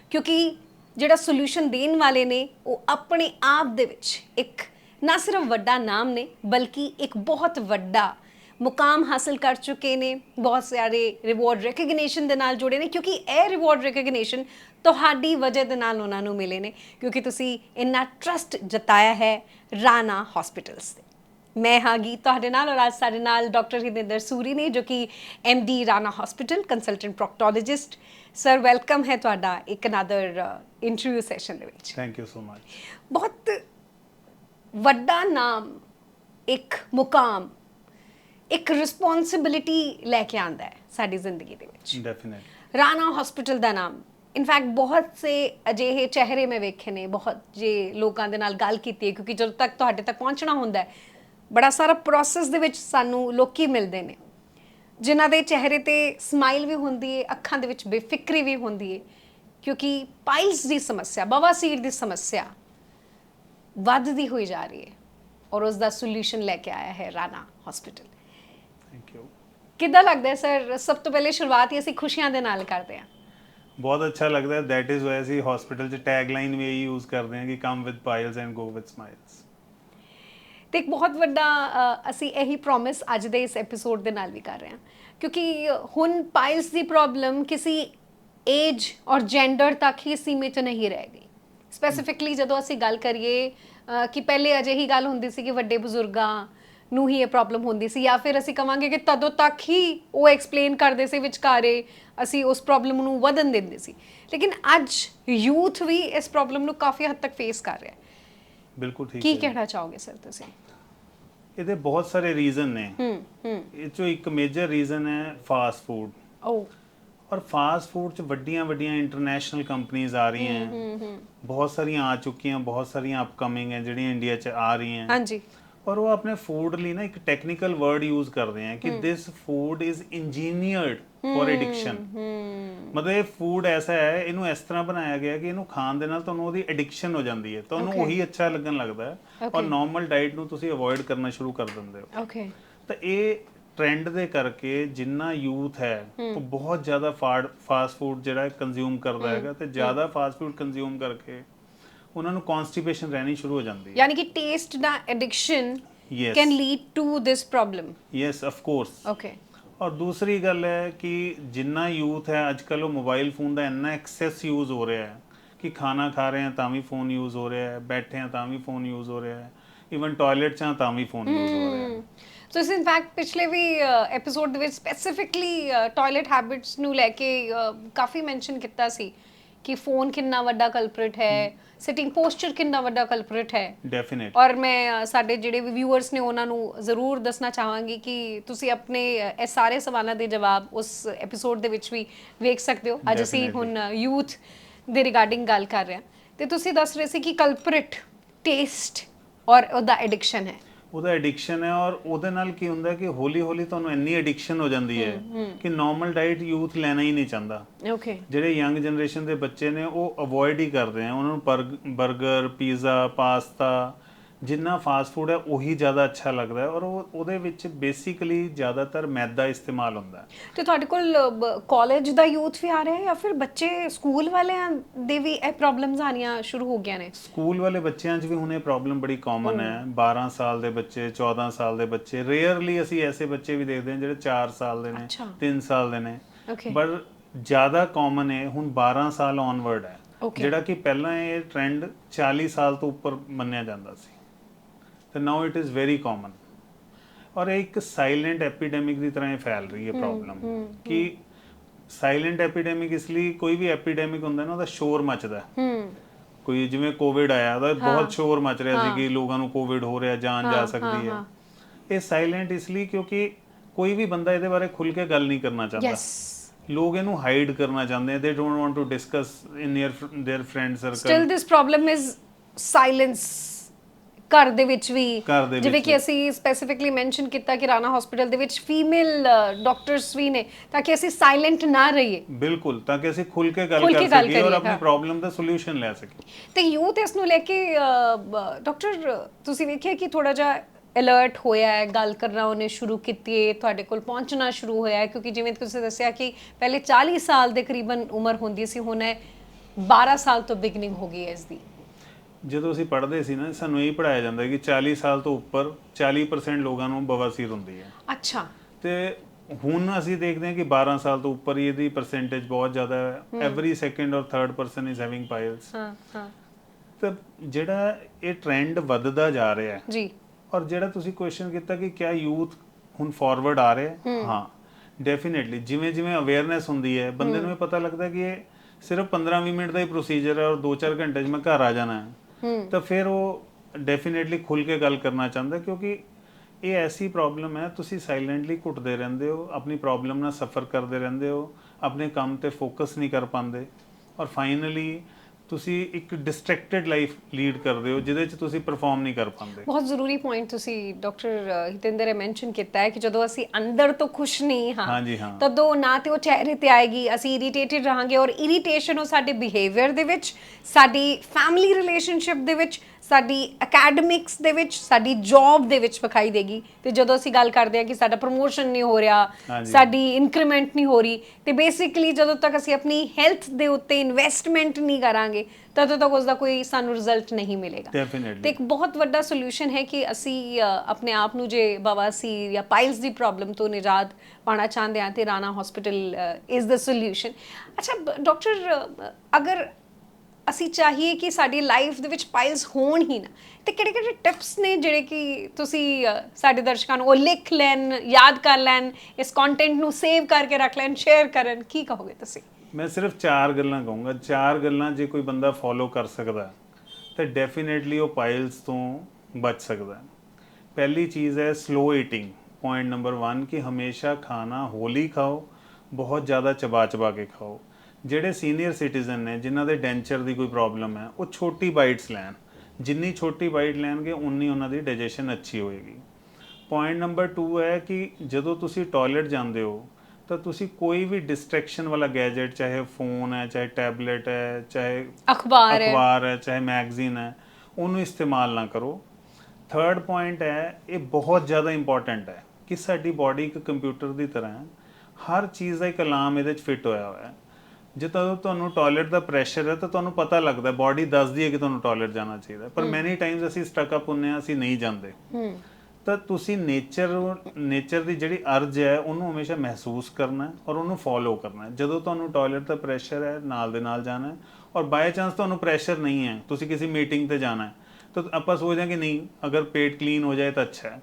ਕਿਉਂਕਿ ਜਿਹੜਾ ਸੋਲੂਸ਼ਨ ਦੇਣ ਵਾਲੇ ਨੇ, ਉਹ ਆਪਣੇ ਆਪ ਦੇ ਵਿੱਚ ਇੱਕ ਨਾ ਸਿਰਫ ਵੱਡਾ ਨਾਮ ਨੇ, ਬਲਕਿ ਇੱਕ ਬਹੁਤ ਵੱਡਾ ਮੁਕਾਮ ਹਾਸਲ ਕਰ ਚੁੱਕੇ ਨੇ ਬਹੁਤ ਸਾਰੇ ਰਿਵਾਰਡ ਰੈਕਗਨੀਸ਼ਨ ਦੇ ਨਾਲ ਜੁੜੇ ਨੇ ਕਿਉਂਕਿ ਇਹ ਰਿਵਾਰਡ ਰੈਕਗਨੀਸ਼ਨ ਤੁਹਾਡੀ ਵਜ੍ਹਾ ਦੇ ਨਾਲ ਉਹਨਾਂ ਨੂੰ ਮਿਲੇ ਨੇ ਕਿਉਂਕਿ ਤੁਸੀਂ ਇੰਨਾ ਟਰਸਟ ਜਤਾਇਆ ਹੈ ਰਾਣਾ ਹਸਪੀਟਲਸ ਤੇ। ਮੈਂ ਹਾਂਗੀ ਤੁਹਾਡੇ ਨਾਲ ਔਰ ਅੱਜ ਸਾਡੇ ਨਾਲ ਡਾਕਟਰ ਹਿੰਦਰ ਸੂਰੀ ਨੇ ਜੋ ਕਿ the Rana hospital consultant proctologist sir welcome ਹੈ ਤੁਹਾਡਾ ਇੱਕ ਅਨਦਰ ਇੰਟਰਵਿਊ ਸੈਸ਼ਨ ਦੇ ਵਿੱਚ। ਥੈਂਕ ਯੂ ਸੋ ਮਚ ਬਹੁਤ ਵੱਡਾ ਨਾਮ ਇੱਕ ਮੁਕਾਮ ਇੱਕ ਰਿਸਪੌਂਸਿਬਿਲਿਟੀ ਲੈ ਕੇ ਆਂਦਾ ਹੈ ਸਾਡੀ ਜ਼ਿੰਦਗੀ ਦੇ ਵਿੱਚ। ਡੈਫੀਨਿਟ ਰਾਣਾ ਹਸਪੀਟਲ ਦਾ ਨਾਮ। ਇਨਫੈਕਟ ਬਹੁਤ ਸੇ ਅਜਿਹੇ ਚਿਹਰੇ ਮੈਂ ਵੇਖੇ ਨੇ ਬਹੁਤ ਜੇ ਲੋਕਾਂ ਦੇ ਨਾਲ ਗੱਲ ਕੀਤੀ ਹੈ ਕਿਉਂਕਿ ਜਦੋਂ ਤੱਕ ਤੁਹਾਡੇ ਤੱਕ ਪਹੁੰਚਣਾ ਹੁੰਦਾ ਹੈ ਬੜਾ ਸਾਰਾ ਪ੍ਰੋਸੈਸ ਦੇ ਵਿੱਚ ਸਾਨੂੰ ਲੋਕੀ ਮਿਲਦੇ ਨੇ। ਜਿਨ੍ਹਾਂ ਦੇ ਚਿਹਰੇ ਤੇ ਸਮਾਈਲ ਵੀ ਹੁੰਦੀ ਹੈ ਅੱਖਾਂ ਦੇ ਵਿੱਚ ਬੇਫਿਕਰੀ ਵੀ ਹੁੰਦੀ ਹੈ ਕਿਉਂਕਿ ਪਾਈਲਸ ਦੀ ਸਮੱਸਿਆ ਬਵਾਸੀਰ ਦੀ ਸਮੱਸਿਆ ਵੱਧਦੀ ਹੋਈ ਜਾ ਰਹੀ ਹੈ ਔਰ ਉਸ ਦਾ ਸੋਲੂਸ਼ਨ ਲੈ ਕੇ ਆਇਆ ਹੈ ਰਾਣਾ ਹਸਪੀਟਲ ਥੈਂਕ ਯੂ ਕਿੱਦਾਂ ਲੱਗਦਾ ਹੈ ਸਰ? ਸਭ ਤੋਂ ਪਹਿਲੇ ਸ਼ੁਰੂਆਤ ਹੀ ਅਸੀਂ ਖੁਸ਼ੀਆਂ ਦੇ ਨਾਲ ਕਰਦੇ ਹਾਂ। ਬਹੁਤ ਅੱਛਾ ਲੱਗਦਾ ਹੈ। ਦੈਟ ਇਜ਼ ਵਾਈ ਅਸੀਂ ਹਸਪੀਟਲ 'ਚ ਟੈਗ ਲਾਈਨ ਵੀ ਇਹੀ ਯੂਜ਼ ਕਰਦੇ ਹਾਂ ਕਿ come with piles and go with smiles ਤੇ ਇੱਕ ਬਹੁਤ ਵੱਡਾ ਅ, ਅਸੀਂ ਇਹੀ ਪ੍ਰੋਮਿਸ ਅੱਜ ਦੇ ਇਸ ਐਪੀਸੋਡ ਦੇ ਨਾਲ ਵੀ ਕਰ ਰਹੇ ਹਾਂ। ਕਿਉਂਕਿ ਹੁਣ ਪਾਈਲਸ ਦੀ ਪ੍ਰੋਬਲਮ ਕਿਸੇ ਏਜ ਔਰ ਜੈਂਡਰ ਤੱਕ ਹੀ ਸੀਮਿਤ ਨਹੀਂ ਰਹਿ ਗਈ। ਸਪੈਸੀਫਿਕਲੀ ਜਦੋਂ ਅਸੀਂ ਗੱਲ ਕਰੀਏ ਅ, ਕਿ ਪਹਿਲੇ ਅਜਿਹੀ ਗੱਲ ਹੁੰਦੀ ਸੀ ਕਿ ਵੱਡੇ ਬਜ਼ੁਰਗਾਂ ਨੂੰ ਹੀ ਇਹ ਪ੍ਰੋਬਲਮ ਹੁੰਦੀ ਸੀ ਜਾਂ ਫਿਰ ਅਸੀਂ ਕਵਾਂਗੇ ਕਿ ਤਦੋਂ ਤੱਕ ਹੀ ਉਹ ਐਕਸਪਲੇਨ ਕਰਦੇ ਸੀ ਵਿਚਕਾਰੇ ਅਸੀਂ ਉਸ ਪ੍ਰੋਬਲਮ ਨੂੰ ਵਧਣ ਦਿੰਦੇ ਸੀ। ਲੇਕਿਨ ਅੱਜ ਯੂਥ ਵੀ ਇਸ ਪ੍ਰੋਬਲਮ ਨੂੰ ਕਾਫੀ ਹੱਦ ਤੱਕ ਫੇਸ ਕਰ ਰਿਹਾ ਹੈ। ਬਿਲਕੁਲ ਠੀਕ ਕੀ ਕਹਿਣਾ ਚਾਹੋਗੇ ਸਰ ਤੁਸੀਂ? ਇਹਦੇ ਬਹੁਤ ਸਾਰੇ ਰੀਜ਼ਨ ਨੇ। ਹੂੰ ਹੂੰ। ਇਹ ਚੋਂ ਇੱਕ ਮੇਜਰ ਰੀਜ਼ਨ ਹੈ ਫਾਸਟ ਫੂਡ ਓ। ਔਰ ਫਾਸਟ ਫੂਡ ਚ ਵੱਡੀਆਂ ਵੱਡੀਆਂ ਇੰਟਰਨੈਸ਼ਨਲ ਕੰਪਨੀਆਂ ਆ ਰਹੀਆਂ। ਹੂੰ ਬਹੁਤ ਸਾਰੀਆਂ ਆ ਚੁੱਕੀਆਂ ਬਹੁਤ ਸਾਰੀਆਂ ਅਪਕਮਿੰਗ ਹੈ ਜਿਹੜੀਆਂ ਇੰਡੀਆ ਚ ਆ ਰਹੀਆਂ। ਹਾਂਜੀ। ਔਰ ਉਹ ਆਪਣੇ ਫੂਡ ਲਈ ਨਾ ਇੱਕ ਟੈਕਨੀਕਲ ਵਰਡ ਯੂਜ਼ ਕਰਦੇ ਆ ਕਿ this food is engineered for addiction ਮਤਲਬ ਇਹ ਫੂਡ ਐਸਾ ਹੈ ਇਹਨੂੰ ਇਸ ਤਰ੍ਹਾਂ ਬਣਾਇਆ ਗਿਆ ਕਿ ਇਹਨੂੰ ਖਾਣ ਦੇ ਨਾਲ ਤੁਹਾਨੂੰ ਉਹਦੀ ਐਡਿਕਸ਼ਨ ਹੋ ਜਾਂਦੀ ਹੈ। ਤੁਹਾਨੂੰ. ਉਹੀ ਅੱਛਾ ਲੱਗਣ ਲੱਗਦਾ ਹੈ ਔਰ. ਨਾਰਮਲ ਡਾਈਟ ਨੂੰ ਤੁਸੀਂ ਅਵੋਇਡ ਕਰਨਾ ਸ਼ੁਰੂ ਕਰ ਦਿੰਦੇ ਹੋ। ਓਕੇ ਤਾਂ ਇਹ ਟ੍ਰੈਂਡ ਦੇ ਕਰਕੇ ਜਿੰਨਾ ਯੂਥ ਹੈ ਉਹ ਬਹੁਤ ਜ਼ਿਆਦਾ ਫਾਸਟ ਫੂਡ ਜਿਹੜਾ ਕੰਜ਼ਿਊਮ ਕਰਦਾ ਹੈਗਾ ਤੇ ਜ਼ਿਆਦਾ ਫਾਸਟ ਫੂਡ ਕੰਜ਼ਿਊਮ ਕਰਕੇ ਉਹਨਾਂ ਨੂੰ ਕਨਸਟੀਪੇਸ਼ਨ ਰਹਿਣੀ ਸ਼ੁਰੂ ਹੋ ਜਾਂਦੀ ਹੈ। ਯਾਨੀ ਕਿ taste the addiction Yes. Can lead to this problem yes of course okay ਔਰ ਦੂਸਰੀ ਗੱਲ ਹੈ ਕਿ ਜਿੰਨਾ ਯੂਥ ਹੈ ਅੱਜ ਕੱਲ੍ਹ ਉਹ ਮੋਬਾਈਲ ਫੋਨ ਦਾ ਇੰਨਾ ਐਕਸੈਸ ਯੂਜ਼ ਹੋ ਰਿਹਾ ਹੈ ਕਿ ਖਾਣਾ ਖਾ ਰਹੇ ਹਾਂ ਤਾਂ ਵੀ ਫੋਨ ਯੂਜ਼ ਹੋ ਰਿਹਾ ਹੈ ਬੈਠੇ ਹਾਂ ਤਾਂ ਵੀ ਫੋਨ ਯੂਜ਼ ਹੋ ਰਿਹਾ ਹੈ ਇਵਨ ਟਾਇਲਟ 'ਚ ਹਾਂ ਤਾਂ ਵੀ ਫੋਨ ਯੂਜ਼ ਹੋ ਰਿਹਾ ਹੈ। ਸੋ ਇਸ ਇਨਫੈਕਟ ਪਿਛਲੇ ਵੀ ਐਪੀਸੋਡ ਦੇ ਵਿੱਚ ਸਪੈਸੀਫਿਕਲੀ ਟਾਇਲਟ ਹੈਬਿਟਸ ਨੂੰ ਲੈ ਕੇ ਕਾਫੀ ਮੈਂਸ਼ਨ ਕੀਤਾ ਸੀ। ਕਿ ਫੋਨ ਕਿੰਨਾ ਵੱਡਾ ਕਲਪ੍ਰਿਟ ਹੈ ਸਿਟਿੰਗ ਪੋਸਚਰ ਕਿੰਨਾ ਵੱਡਾ ਕਲਪ੍ਰਿਟ ਹੈ ਡੈਫੀਨੇਟ ਔਰ ਮੈਂ ਅ, ਸਾਡੇ ਜਿਹੜੇ ਵੀ ਵਿਊਅਰਸ ਨੇ ਉਹਨਾਂ ਨੂੰ ਜ਼ਰੂਰ ਦੱਸਣਾ ਚਾਹਾਂਗੀ ਕਿ ਤੁਸੀਂ ਆਪਣੇ ਅ, ਇਹ ਸਾਰੇ ਸਵਾਲਾਂ ਦੇ ਜਵਾਬ ਉਸ ਐਪੀਸੋਡ ਦੇ ਵਿੱਚ ਵੀ ਵੇਖ ਸਕਦੇ ਹੋ ਅੱਜ ਅਸੀਂ Definitely. ਹੁਣ ਯੂਥ ਦੇ ਰਿਗਾਰਡਿੰਗ ਗੱਲ ਕਰ ਰਹੇ ਹਾਂ ਤੇ ਤੁਸੀਂ ਦੱਸ ਰਹੇ ਸੀ ਕਿ ਕਲਪ੍ਰਿਟ ਟੇਸਟ ਔਰ ਉਹਦਾ ਐਡਿਕਸ਼ਨ ਹੈ ਉਹਦਾ ਐਡਿਕਸ਼ਨ ਹੈ ਔਰ ਉਹਦੇ ਨਾਲ ਕੀ ਹੁੰਦਾ ਕਿ ਹੌਲੀ ਹੌਲੀ ਤੁਹਾਨੂੰ ਇੰਨੀ ਐਡਿਕਸ਼ਨ ਹੋ ਜਾਂਦੀ ਹੈ ਕਿ ਨਾਰਮਲ ਡਾਈਟ ਯੂਥ ਲੈਣਾ ਹੀ ਨਹੀਂ ਚਾਹੁੰਦਾ। ਓਕੇ ਜਿਹੜੇ ਯੰਗ ਜਨਰੇਸ਼ਨ ਦੇ ਬੱਚੇ ਨੇ ਉਹ ਅਵੋਇਡ ਹੀ ਕਰਦੇ ਆ। ਉਹਨਾਂ ਨੂੰ 버ਗਰ ਪੀਜ਼ਾ ਪਾਸਤਾ ਜਿੰਨਾ ਫਾਸਟ ਫੂਡ ਹੈ ਉਹੀ ਜ਼ਿਆਦਾ ਅੱਛਾ ਲੱਗਦਾ ਹੈ ਔਰ ਉਹ ਉਹਦੇ ਵਿੱਚ ਬੇਸਿਕਲੀ ਜ਼ਿਆਦਾਤਰ ਮੈਦਾ ਇਸਤੇਮਾਲ ਹੁੰਦਾ ਹੈ। ਤੇ ਤੁਹਾਡੇ ਕੋਲ ਕਾਲਜ ਦਾ ਯੂਥ ਵੀ ਆ ਰਿਹਾ ਹੈ ਜਾਂ ਫਿਰ ਬੱਚੇ ਸਕੂਲ ਵਾਲਿਆਂ ਦੇ ਵੀ ਇਹ ਪ੍ਰੋਬਲਮਸ ਆਣੀਆਂ ਸ਼ੁਰੂ ਹੋ ਗਈਆਂ ਨੇ? ਸਕੂਲ ਵਾਲੇ ਬੱਚਿਆਂ 'ਚ ਵੀ ਹੁਣ ਇਹ ਪ੍ਰੋਬਲਮ ਬੜੀ ਕਾਮਨ ਹੈ। 12 ਸਾਲ ਦੇ ਬੱਚੇ 14 ਸਾਲ ਦੇ ਬੱਚੇ ਰੇਅਰਲੀ ਅਸੀਂ ਐਸੇ ਬੱਚੇ ਵੀ ਦੇਖਦੇ ਹਾਂ ਜਿਹੜੇ 4 ਸਾਲ ਦੇ ਨੇ ਅੱਛਾ। 3 ਸਾਲ ਦੇ ਨੇ। ਪਰ ਜ਼ਿਆਦਾ ਕਾਮਨ ਹੈ ਹੁਣ 12 ਸਾਲ ਔਨਵਰਡ ਹੈ. ਜਿਹੜਾ ਕਿ ਪਹਿਲਾਂ ਇਹ ਟ੍ਰੈਂਡ 40 ਸਾਲ ਤੋਂ ਉੱਪਰ ਮੰਨਿਆ ਜਾਂਦਾ ਸੀ। ਤੇ now it is very common ਔਰ ਇਹ ਇੱਕ ਸਾਇਲੈਂਟ ਐਪੀਡੈਮਿਕ ਦੀ ਤਰ੍ਹਾਂ ਇਹ ਫੈਲ ਰਹੀ ਹੈ ਪ੍ਰੋਬਲਮ ਕਿ ਸਾਇਲੈਂਟ ਐਪੀਡੈਮਿਕ ਇਸ ਲਈ ਕੋਈ ਵੀ ਐਪੀਡੈਮਿਕ ਹੁੰਦਾ ਨਾ ਉਹਦਾ ਸ਼ੋਰ ਮਚਦਾ ਹੈ। ਹੂੰ ਕੋਈ ਜਿਵੇਂ ਕੋਵਿਡ ਆਇਆ ਉਹਦਾ ਬਹੁਤ ਸ਼ੋਰ ਮਚ ਰਿਹਾ ਸੀ ਕਿ ਲੋਕਾਂ ਨੂੰ ਕੋਵਿਡ ਹੋ ਰਿਹਾ ਜਾਨ ਜਾ ਸਕਦੀ ਹੈ ਇਹ ਸਾਇਲੈਂਟ ਇਸ ਲਈ ਕਿਉਂਕਿ ਕੋਈ ਵੀ ਬੰਦਾ ਇਹਦੇ ਬਾਰੇ ਖੁੱਲ ਕੇ ਗੱਲ ਨਹੀਂ ਕਰਨਾ ਚਾਹੁੰਦਾ ਯੈਸ ਲੋਕ ਇਹਨੂੰ ਹਾਈਡ ਕਰਨਾ ਚਾਹੁੰਦੇ ਆ ਦੇ don't want to discuss in there there friend still circle this problem is silence ਘਰ ਦੇ ਵਿੱਚ ਵੀ ਘਰ ਦੇ ਜਿਵੇਂ ਵਿੱਚ ਕਿ ਅਸੀਂ ਸਪੈਸੀਫਿਕਲੀ ਮੈਂਸ਼ਨ ਕੀਤਾ ਕਿ ਰਾਣਾ ਹਸਪੀਟਲ ਦੇ ਵਿੱਚ ਫੀਮੇਲ ਡਾਕਟਰਸ ਵੀ ਨੇ ਤਾਂ ਕਿ ਅਸੀਂ ਸਾਇਲੈਂਟ ਨਾ ਰਹੀਏ। ਬਿਲਕੁਲ ਤਾਂ ਕਿ ਅਸੀਂ ਖੁੱਲ ਕੇ ਗੱਲ ਖੁੱਲ੍ਹ ਕਰ ਗੱਲ ਸਕੀਏ ਔਰ ਕਰੀਏ, ਆਪਣੀ ਹਾਂ। ਪ੍ਰੋਬਲਮ ਦਾ ਸੋਲੂਸ਼ਨ ਲੈ ਸਕੀਏ। ਤੇ ਯੂਥ ਇਸ ਨੂੰ ਲੈ ਕੇ ਡਾਕਟਰ ਤੁਸੀਂ ਵੇਖਿਆ ਕਿ ਥੋੜਾ ਜਿਹਾ ਅਲਰਟ ਹੋਇਆ ਹੈ ਗੱਲ ਕਰਨਾ ਉਹਨੇ ਸ਼ੁਰੂ ਕੀਤੀ ਹੈ ਤੁਹਾਡੇ ਕੋਲ ਪਹੁੰਚਣਾ ਸ਼ੁਰੂ ਹੋਇਆ ਹੈ ਕਿਉਂਕਿ ਜਿਵੇਂ ਤੁਸੀਂ ਦੱਸਿਆ ਕਿ ਪਹਿਲੇ 40 ਸਾਲ ਦੇ ਕਰੀਬਨ ਉਮਰ ਹੁੰਦੀ ਸੀ ਹੁਣ ਇਹ 12 ਸਾਲ ਤੋਂ ਬਿਗਨਿੰਗ ਹੋ ਗਈ ਹੈ ਇਸ ਦੀ। ਜਦੋਂ ਅਸੀਂ ਪੜ੍ਹਦੇ ਸੀ ਨਾ ਸਾਨੂੰ ਇਹ ਪੜਾਇਆ ਜਾਂਦਾ ਕਿ 40 ਸਾਲ ਤੋਂ ਉੱਪਰ 40% ਲੋਕਾਂ ਨੂੰ ਬਵਾਸੀਰ ਹੁੰਦੀ ਹੈ। ਅੱਛਾ। ਤੇ ਹੁਣ ਅਸੀਂ ਦੇਖਦੇ ਹਾਂ ਕਿ 12 ਸਾਲ ਤੋਂ ਉੱਪਰ ਇਹਦੀ ਪਰਸੈਂਟੇਜ ਬਹੁਤ ਜ਼ਿਆਦਾ ਹੈ। ਐਵਰੀ ਸੈਕੰਡ ਔਰ third person is having piles ਹਾਂ ਹਾਂ। ਤਾਂ ਜਿਹੜਾ ਇਹ ਟ੍ਰੈਂਡ ਵੱਧਦਾ ਜਾ ਰਿਹਾ ਹੈ ਜੀ। ਔਰ ਜਿਹੜਾ ਤੁਸੀਂ ਕੁਐਸਚਨ ਕੀਤਾ ਕਿ ਕਿਆ ਯੂਥ ਹੁਣ ਫਾਰਵਰਡ ਆ ਰਿਹਾ ਹੈ? ਹਾਂ। ਡੈਫੀਨਿਟਲੀ ਜਿਵੇਂ ਜਿਵੇਂ ਅਵੇਅਰਨੈਸ ਹੁੰਦੀ ਹੈ ਬੰਦੇ ਨੂੰ ਇਹ ਪਤਾ ਲੱਗਦਾ ਕਿ ਇਹ ਸਿਰਫ 15-20 ਮਿੰਟ ਦਾ ਹੀ ਪ੍ਰੋਸੀਜਰ ਹੈ ਔਰ 2-4 ਘੰਟੇ 'ਚ ਮੈਂ ਘਰ ਆ ਜਾਣਾ ਹੈ। ਤਾਂ ਫਿਰ ਉਹ ਡੈਫੀਨਿਟਲੀ ਖੁੱਲ ਕੇ ਗੱਲ ਕਰਨਾ ਚਾਹੁੰਦਾ ਕਿਉਂਕਿ ਇਹ ਐਸੀ ਪ੍ਰੋਬਲਮ ਹੈ, ਤੁਸੀਂ ਸਾਇਲੈਂਟਲੀ ਘੁੱਟਦੇ ਰਹਿੰਦੇ ਹੋ, ਆਪਣੀ ਪ੍ਰੋਬਲਮ ਨਾਲ ਸਫਰ ਕਰਦੇ ਰਹਿੰਦੇ ਹੋ, ਆਪਣੇ ਕੰਮ ਤੇ ਫੋਕਸ ਨਹੀਂ ਕਰ ਪਾਉਂਦੇ ਔਰ ਫਾਈਨਲੀ ਤੁਸੀਂ ਇੱਕ ਡਿਸਟਰੈਕਟਡ ਲਾਈਫ ਲੀਡ ਕਰਦੇ ਹੋ ਜਿਹਦੇ 'ਚ ਤੁਸੀਂ ਪਰਫਾਰਮ ਨਹੀਂ ਕਰ ਪਾਉਂਦੇ ਬਹੁਤ ਜ਼ਰੂਰੀ ਪੁਆਇੰਟ ਤੁਸੀਂ ਡਾਕਟਰ ਹਿਤਿੰਦਰ ਨੇ ਮੈਂਸ਼ਨ ਕੀਤਾ ਹੈ ਕਿ ਜਦੋਂ ਅਸੀਂ ਅੰਦਰ ਤੋਂ ਖੁਸ਼ ਨਹੀਂ ਹਾਂ। ਤਦੋਂ ਨਾ ਤੇ ਉਹ ਚਿਹਰੇ ਤੇ ਆਏਗੀ ਅਸੀਂ ਇਰੀਟੇਟਿਡ ਰਹਾਂਗੇ ਔਰ ਇਰੀਟੇਸ਼ਨ ਉਹ ਸਾਡੇ ਬਿਹੇਵੀਅਰ ਦੇ ਵਿੱਚ ਸਾਡੀ ਫੈਮਿਲੀ ਰਿਲੇਸ਼ਨਸ਼ਿਪ ਦੇ ਵਿੱਚ ਸਾਡੀ ਅਕੈਡਮਿਕਸ ਦੇ ਵਿੱਚ ਸਾਡੀ ਜੌਬ ਦੇ ਵਿੱਚ ਵਿਖਾਈ ਦੇਗੀ। ਤੇ ਜਦੋਂ ਅਸੀਂ ਗੱਲ ਕਰਦੇ ਹਾਂ ਕਿ ਸਾਡਾ ਪ੍ਰੋਮੋਸ਼ਨ ਨਹੀਂ ਹੋ ਰਿਹਾ। ਸਾਡੀ ਇਨਕਰੀਮੈਂਟ ਨਹੀਂ ਹੋ ਰਹੀ ਤੇ ਬੇਸਿਕਲੀ ਜਦੋਂ ਤੱਕ ਅਸੀਂ ਆਪਣੀ ਹੈਲਥ ਦੇ ਉੱਤੇ ਇਨਵੈਸਟਮੈਂਟ ਨਹੀਂ ਕਰਾਂਗੇ ਤਦੋਂ ਤੱਕ ਉਸ ਦਾ ਕੋਈ ਸਾਨੂੰ ਰਿਜ਼ਲਟ ਨਹੀਂ ਮਿਲੇਗਾ। ਤੇ ਇੱਕ ਬਹੁਤ ਵੱਡਾ ਸੋਲੂਸ਼ਨ ਹੈ ਕਿ ਅਸੀਂ ਆਪਣੇ ਆਪ ਨੂੰ ਜੇ ਬਵਾਸੀਰ ਜਾਂ ਪਾਈਲਸ ਦੀ ਪ੍ਰੋਬਲਮ ਤੋਂ ਨਿਜਾਤ ਪਾਣਾ ਚਾਹੁੰਦੇ ਹਾਂ ਤੇ Rana hospital is the solution ਅੱਛਾ ਡਾਕਟਰ ਅਗਰ ਅਸੀਂ ਚਾਹੀਏ ਕਿ ਸਾਡੀ ਲਾਈਫ ਦੇ ਵਿੱਚ ਪਾਈਲਸ ਹੋਣ ਹੀ ਨਾ। ਤੇ ਕਿਹੜੇ ਕਿਹੜੇ ਟਿਪਸ ਨੇ ਜਿਹੜੇ ਕਿ ਤੁਸੀਂ ਸਾਡੇ ਦਰਸ਼ਕਾਂ ਨੂੰ ਉਹ ਲਿਖ ਲੈਣ ਯਾਦ ਕਰ ਲੈਣ ਇਸ ਕੰਟੈਂਟ ਨੂੰ ਸੇਵ ਕਰਕੇ ਰੱਖ ਲੈਣ ਸ਼ੇਅਰ ਕਰਨ ਕੀ ਕਹੋਗੇ ਤੁਸੀਂ? ਮੈਂ ਸਿਰਫ ਚਾਰ ਗੱਲਾਂ ਕਹੂੰਗਾ। ਚਾਰ ਗੱਲਾਂ ਜੇ ਕੋਈ ਬੰਦਾ ਫੋਲੋ ਕਰ ਸਕਦਾ ਹੈ, ਤਾਂ ਡੈਫੀਨਿਟਲੀ ਉਹ ਪਾਈਲਸ ਤੋਂ ਬਚ ਸਕਦਾ। ਪਹਿਲੀ ਚੀਜ਼ ਹੈ ਸਲੋ ਈਟਿੰਗ ਪੁਆਇੰਟ ਨੰਬਰ 1 ਕਿ ਹਮੇਸ਼ਾ ਖਾਣਾ ਹੋਲੀ ਖਾਓ ਬਹੁਤ ਜ਼ਿਆਦਾ ਚਬਾ ਚਬਾ ਕੇ ਖਾਓ। ਜਿਹੜੇ ਸੀਨੀਅਰ ਸਿਟੀਜ਼ਨ ਨੇ ਜਿਨ੍ਹਾਂ ਦੇ ਡੈਂਚਰ ਦੀ ਕੋਈ ਪ੍ਰੋਬਲਮ ਹੈ ਉਹ ਛੋਟੀ ਬਾਈਟਸ ਲੈਣ। ਜਿੰਨੀ ਛੋਟੀ ਬਾਈਟ ਲੈਣਗੇ ਉਨੀ ਉਹਨਾਂ ਦੀ ਡਾਈਜੈਸ਼ਨ ਅੱਛੀ ਹੋਏਗੀ। ਪੁਆਇੰਟ ਨੰਬਰ 2 ਹੈ ਕਿ ਜਦੋਂ ਤੁਸੀਂ ਟਾਇਲਟ ਜਾਂਦੇ ਹੋ ਤਾਂ ਤੁਸੀਂ ਕੋਈ ਵੀ ਡਿਸਟਰੈਕਸ਼ਨ ਵਾਲਾ ਗੈਜਟ ਚਾਹੇ ਫੋਨ ਹੈ ਚਾਹੇ ਟੈਬਲੇਟ ਹੈ ਚਾਹੇ ਅਖਬਾਰ ਹੈ। ਅਖਬਾਰ ਹੈ ਚਾਹੇ ਮੈਗਜ਼ੀਨ ਹੈ ਉਹਨੂੰ ਇਸਤੇਮਾਲ ਨਾ ਕਰੋ। ਥਰਡ ਪੁਆਇੰਟ ਹੈ ਇਹ ਬਹੁਤ ਜ਼ਿਆਦਾ ਇੰਪੋਰਟੈਂਟ ਹੈ ਕਿ ਸਾਡੀ ਬਾਡੀ ਇੱਕ ਕੰਪਿਊਟਰ ਦੀ ਤਰ੍ਹਾਂ ਹੈ। ਹਰ ਚੀਜ਼ ਦਾ ਇੱਕ ਅਲਾਰਮ ਇਹਦੇ ਵਿੱਚ ਫਿੱਟ ਹੋਇਆ ਹੋਇਆ ਹੈ। ਜਦੋਂ ਤੁਹਾਨੂੰ ਟਾਇਲਟ ਦਾ ਪ੍ਰੈਸ਼ਰ ਹੈ ਤਾਂ ਤੁਹਾਨੂੰ ਪਤਾ ਲੱਗਦਾ ਬਾਡੀ ਦੱਸਦੀ ਹੈ ਕਿ ਤੁਹਾਨੂੰ ਟਾਇਲਟ ਜਾਣਾ ਚਾਹੀਦਾ। ਪਰ ਮੈਨੀ ਟਾਈਮਸ ਅਸੀਂ ਸਟਕ ਅਪ ਹੁੰਨੇ ਆ ਅਸੀਂ ਨਹੀਂ ਜਾਂਦੇ। ਹੂੰ। ਤਾਂ ਤੁਸੀਂ ਨੇਚਰ ਨੇਚਰ ਦੀ ਜਿਹੜੀ ਅਰਜ ਹੈ ਉਹਨੂੰ ਹਮੇਸ਼ਾ ਮਹਿਸੂਸ ਕਰਨਾ ਹੈ ਔਰ ਉਹਨੂੰ ਫੋਲੋ ਕਰਨਾ ਹੈ। ਜਦੋਂ ਤੁਹਾਨੂੰ ਟਾਇਲਟ ਦਾ ਪ੍ਰੈਸ਼ਰ ਹੈ ਨਾਲ ਦੇ ਨਾਲ ਜਾਣਾ ਹੈ ਔਰ ਬਾਈ ਚਾਂਸ ਤੁਹਾਨੂੰ ਪ੍ਰੈਸ਼ਰ ਨਹੀਂ ਹੈ ਤੁਸੀਂ ਕਿਸੇ ਮੀਟਿੰਗ ਤੇ ਜਾਣਾ ਹੈ ਤਾਂ ਆਪਾਂ ਸੋਚਦੇ ਹਾਂ ਕਿ ਨਹੀਂ ਅਗਰ ਪੇਟ ਕਲੀਨ ਹੋ ਜਾਏ ਤਾਂ ਅੱਛਾ ਹੈ।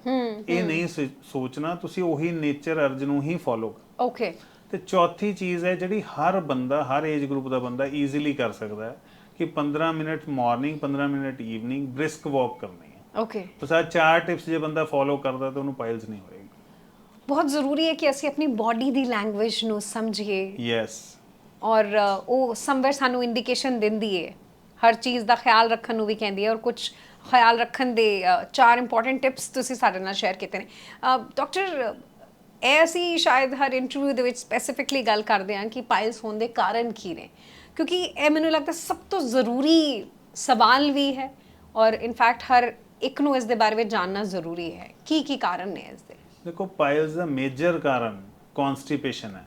ਇਹ ਨਹੀਂ ਸੋਚਣਾ ਤੁਸੀਂ ਉਹੀ ਨੇਚਰ ਅਰਜ ਨੂੰ ਹੀ ਫੋਲੋ ਕਰੋ। ਓਕੇ ਤੇ ਚੌਥੀ ਚੀਜ਼ ਹੈ ਜਿਹੜੀ ਹਰ ਬੰਦਾ ਹਰ ਏਜ ਗਰੁੱਪ ਦਾ ਬੰਦਾ ਈਜ਼ੀਲੀ ਕਰ ਸਕਦਾ ਹੈ ਕਿ 15 minute morning 15 minute evening brisk walk ਕਰਨੀ ਹੈ। ਓਕੇ ਬਸ ਆਹ ਚਾਰ ਟਿਪਸ ਜੇ ਬੰਦਾ ਫੋਲੋ ਕਰਦਾ ਤਾਂ ਉਹਨੂੰ ਪਾਇਲਸ ਨਹੀਂ ਹੋਏਗੀ। ਬਹੁਤ ਜ਼ਰੂਰੀ ਹੈ ਕਿ ਅਸੀਂ ਆਪਣੀ ਬਾਡੀ ਦੀ ਲੈਂਗੁਏਜ ਨੂੰ ਸਮਝੀਏ। ਯੈਸ ਔਰ ਉਹ ਸਮਵੇਅਰ ਸਾਨੂੰ ਇੰਡੀਕੇਸ਼ਨ ਦਿੰਦੀ ਹੈ ਹਰ ਚੀਜ਼ ਦਾ ਖਿਆਲ ਰੱਖਣ ਨੂੰ ਵੀ ਕਹਿੰਦੀ ਹੈ ਔਰ ਕੁਝ ਖਿਆਲ ਰੱਖਣ ਦੇ ਚਾਰ ਇੰਪੋਰਟੈਂਟ ਟਿਪਸ ਤੁਸੀਂ ਸਾਡੇ ਨਾਲ ਸ਼ੇਅਰ ਕੀਤੇ ਨੇ। ਡਾਕਟਰ ਅਸੀਂ ਸ਼ਾਇਦ ਹਰ ਇੰਟਰਵਿਊ ਦੇ ਵਿੱਚ ਸਪੈਸੀਫਿਕਲੀ ਗੱਲ ਕਰਦੇ ਹਾਂ ਕਿ ਪਾਇਲਸ ਹੋਣ ਦੇ ਕਾਰਨ ਕੀ ਨੇ। ਕਿਉਂਕਿ ਇਹ ਮੈਨੂੰ ਲੱਗਦਾ ਸਭ ਤੋਂ ਜ਼ਰੂਰੀ ਸਵਾਲ ਵੀ ਹੈ ਔਰ ਇਨਫੈਕਟ ਹਰ ਇੱਕ ਨੂੰ ਇਸ ਦੇ ਬਾਰੇ ਵਿੱਚ ਜਾਣਨਾ ਜ਼ਰੂਰੀ ਹੈ। ਕੀ ਕੀ ਕਾਰਨ ਨੇ ਇਸ ਦੇ? ਦੇਖੋ ਪਾਇਲਸ ਦਾ ਮੇਜਰ ਕਾਰਨ ਕਨਸਟੀਪੇਸ਼ਨ ਹੈ।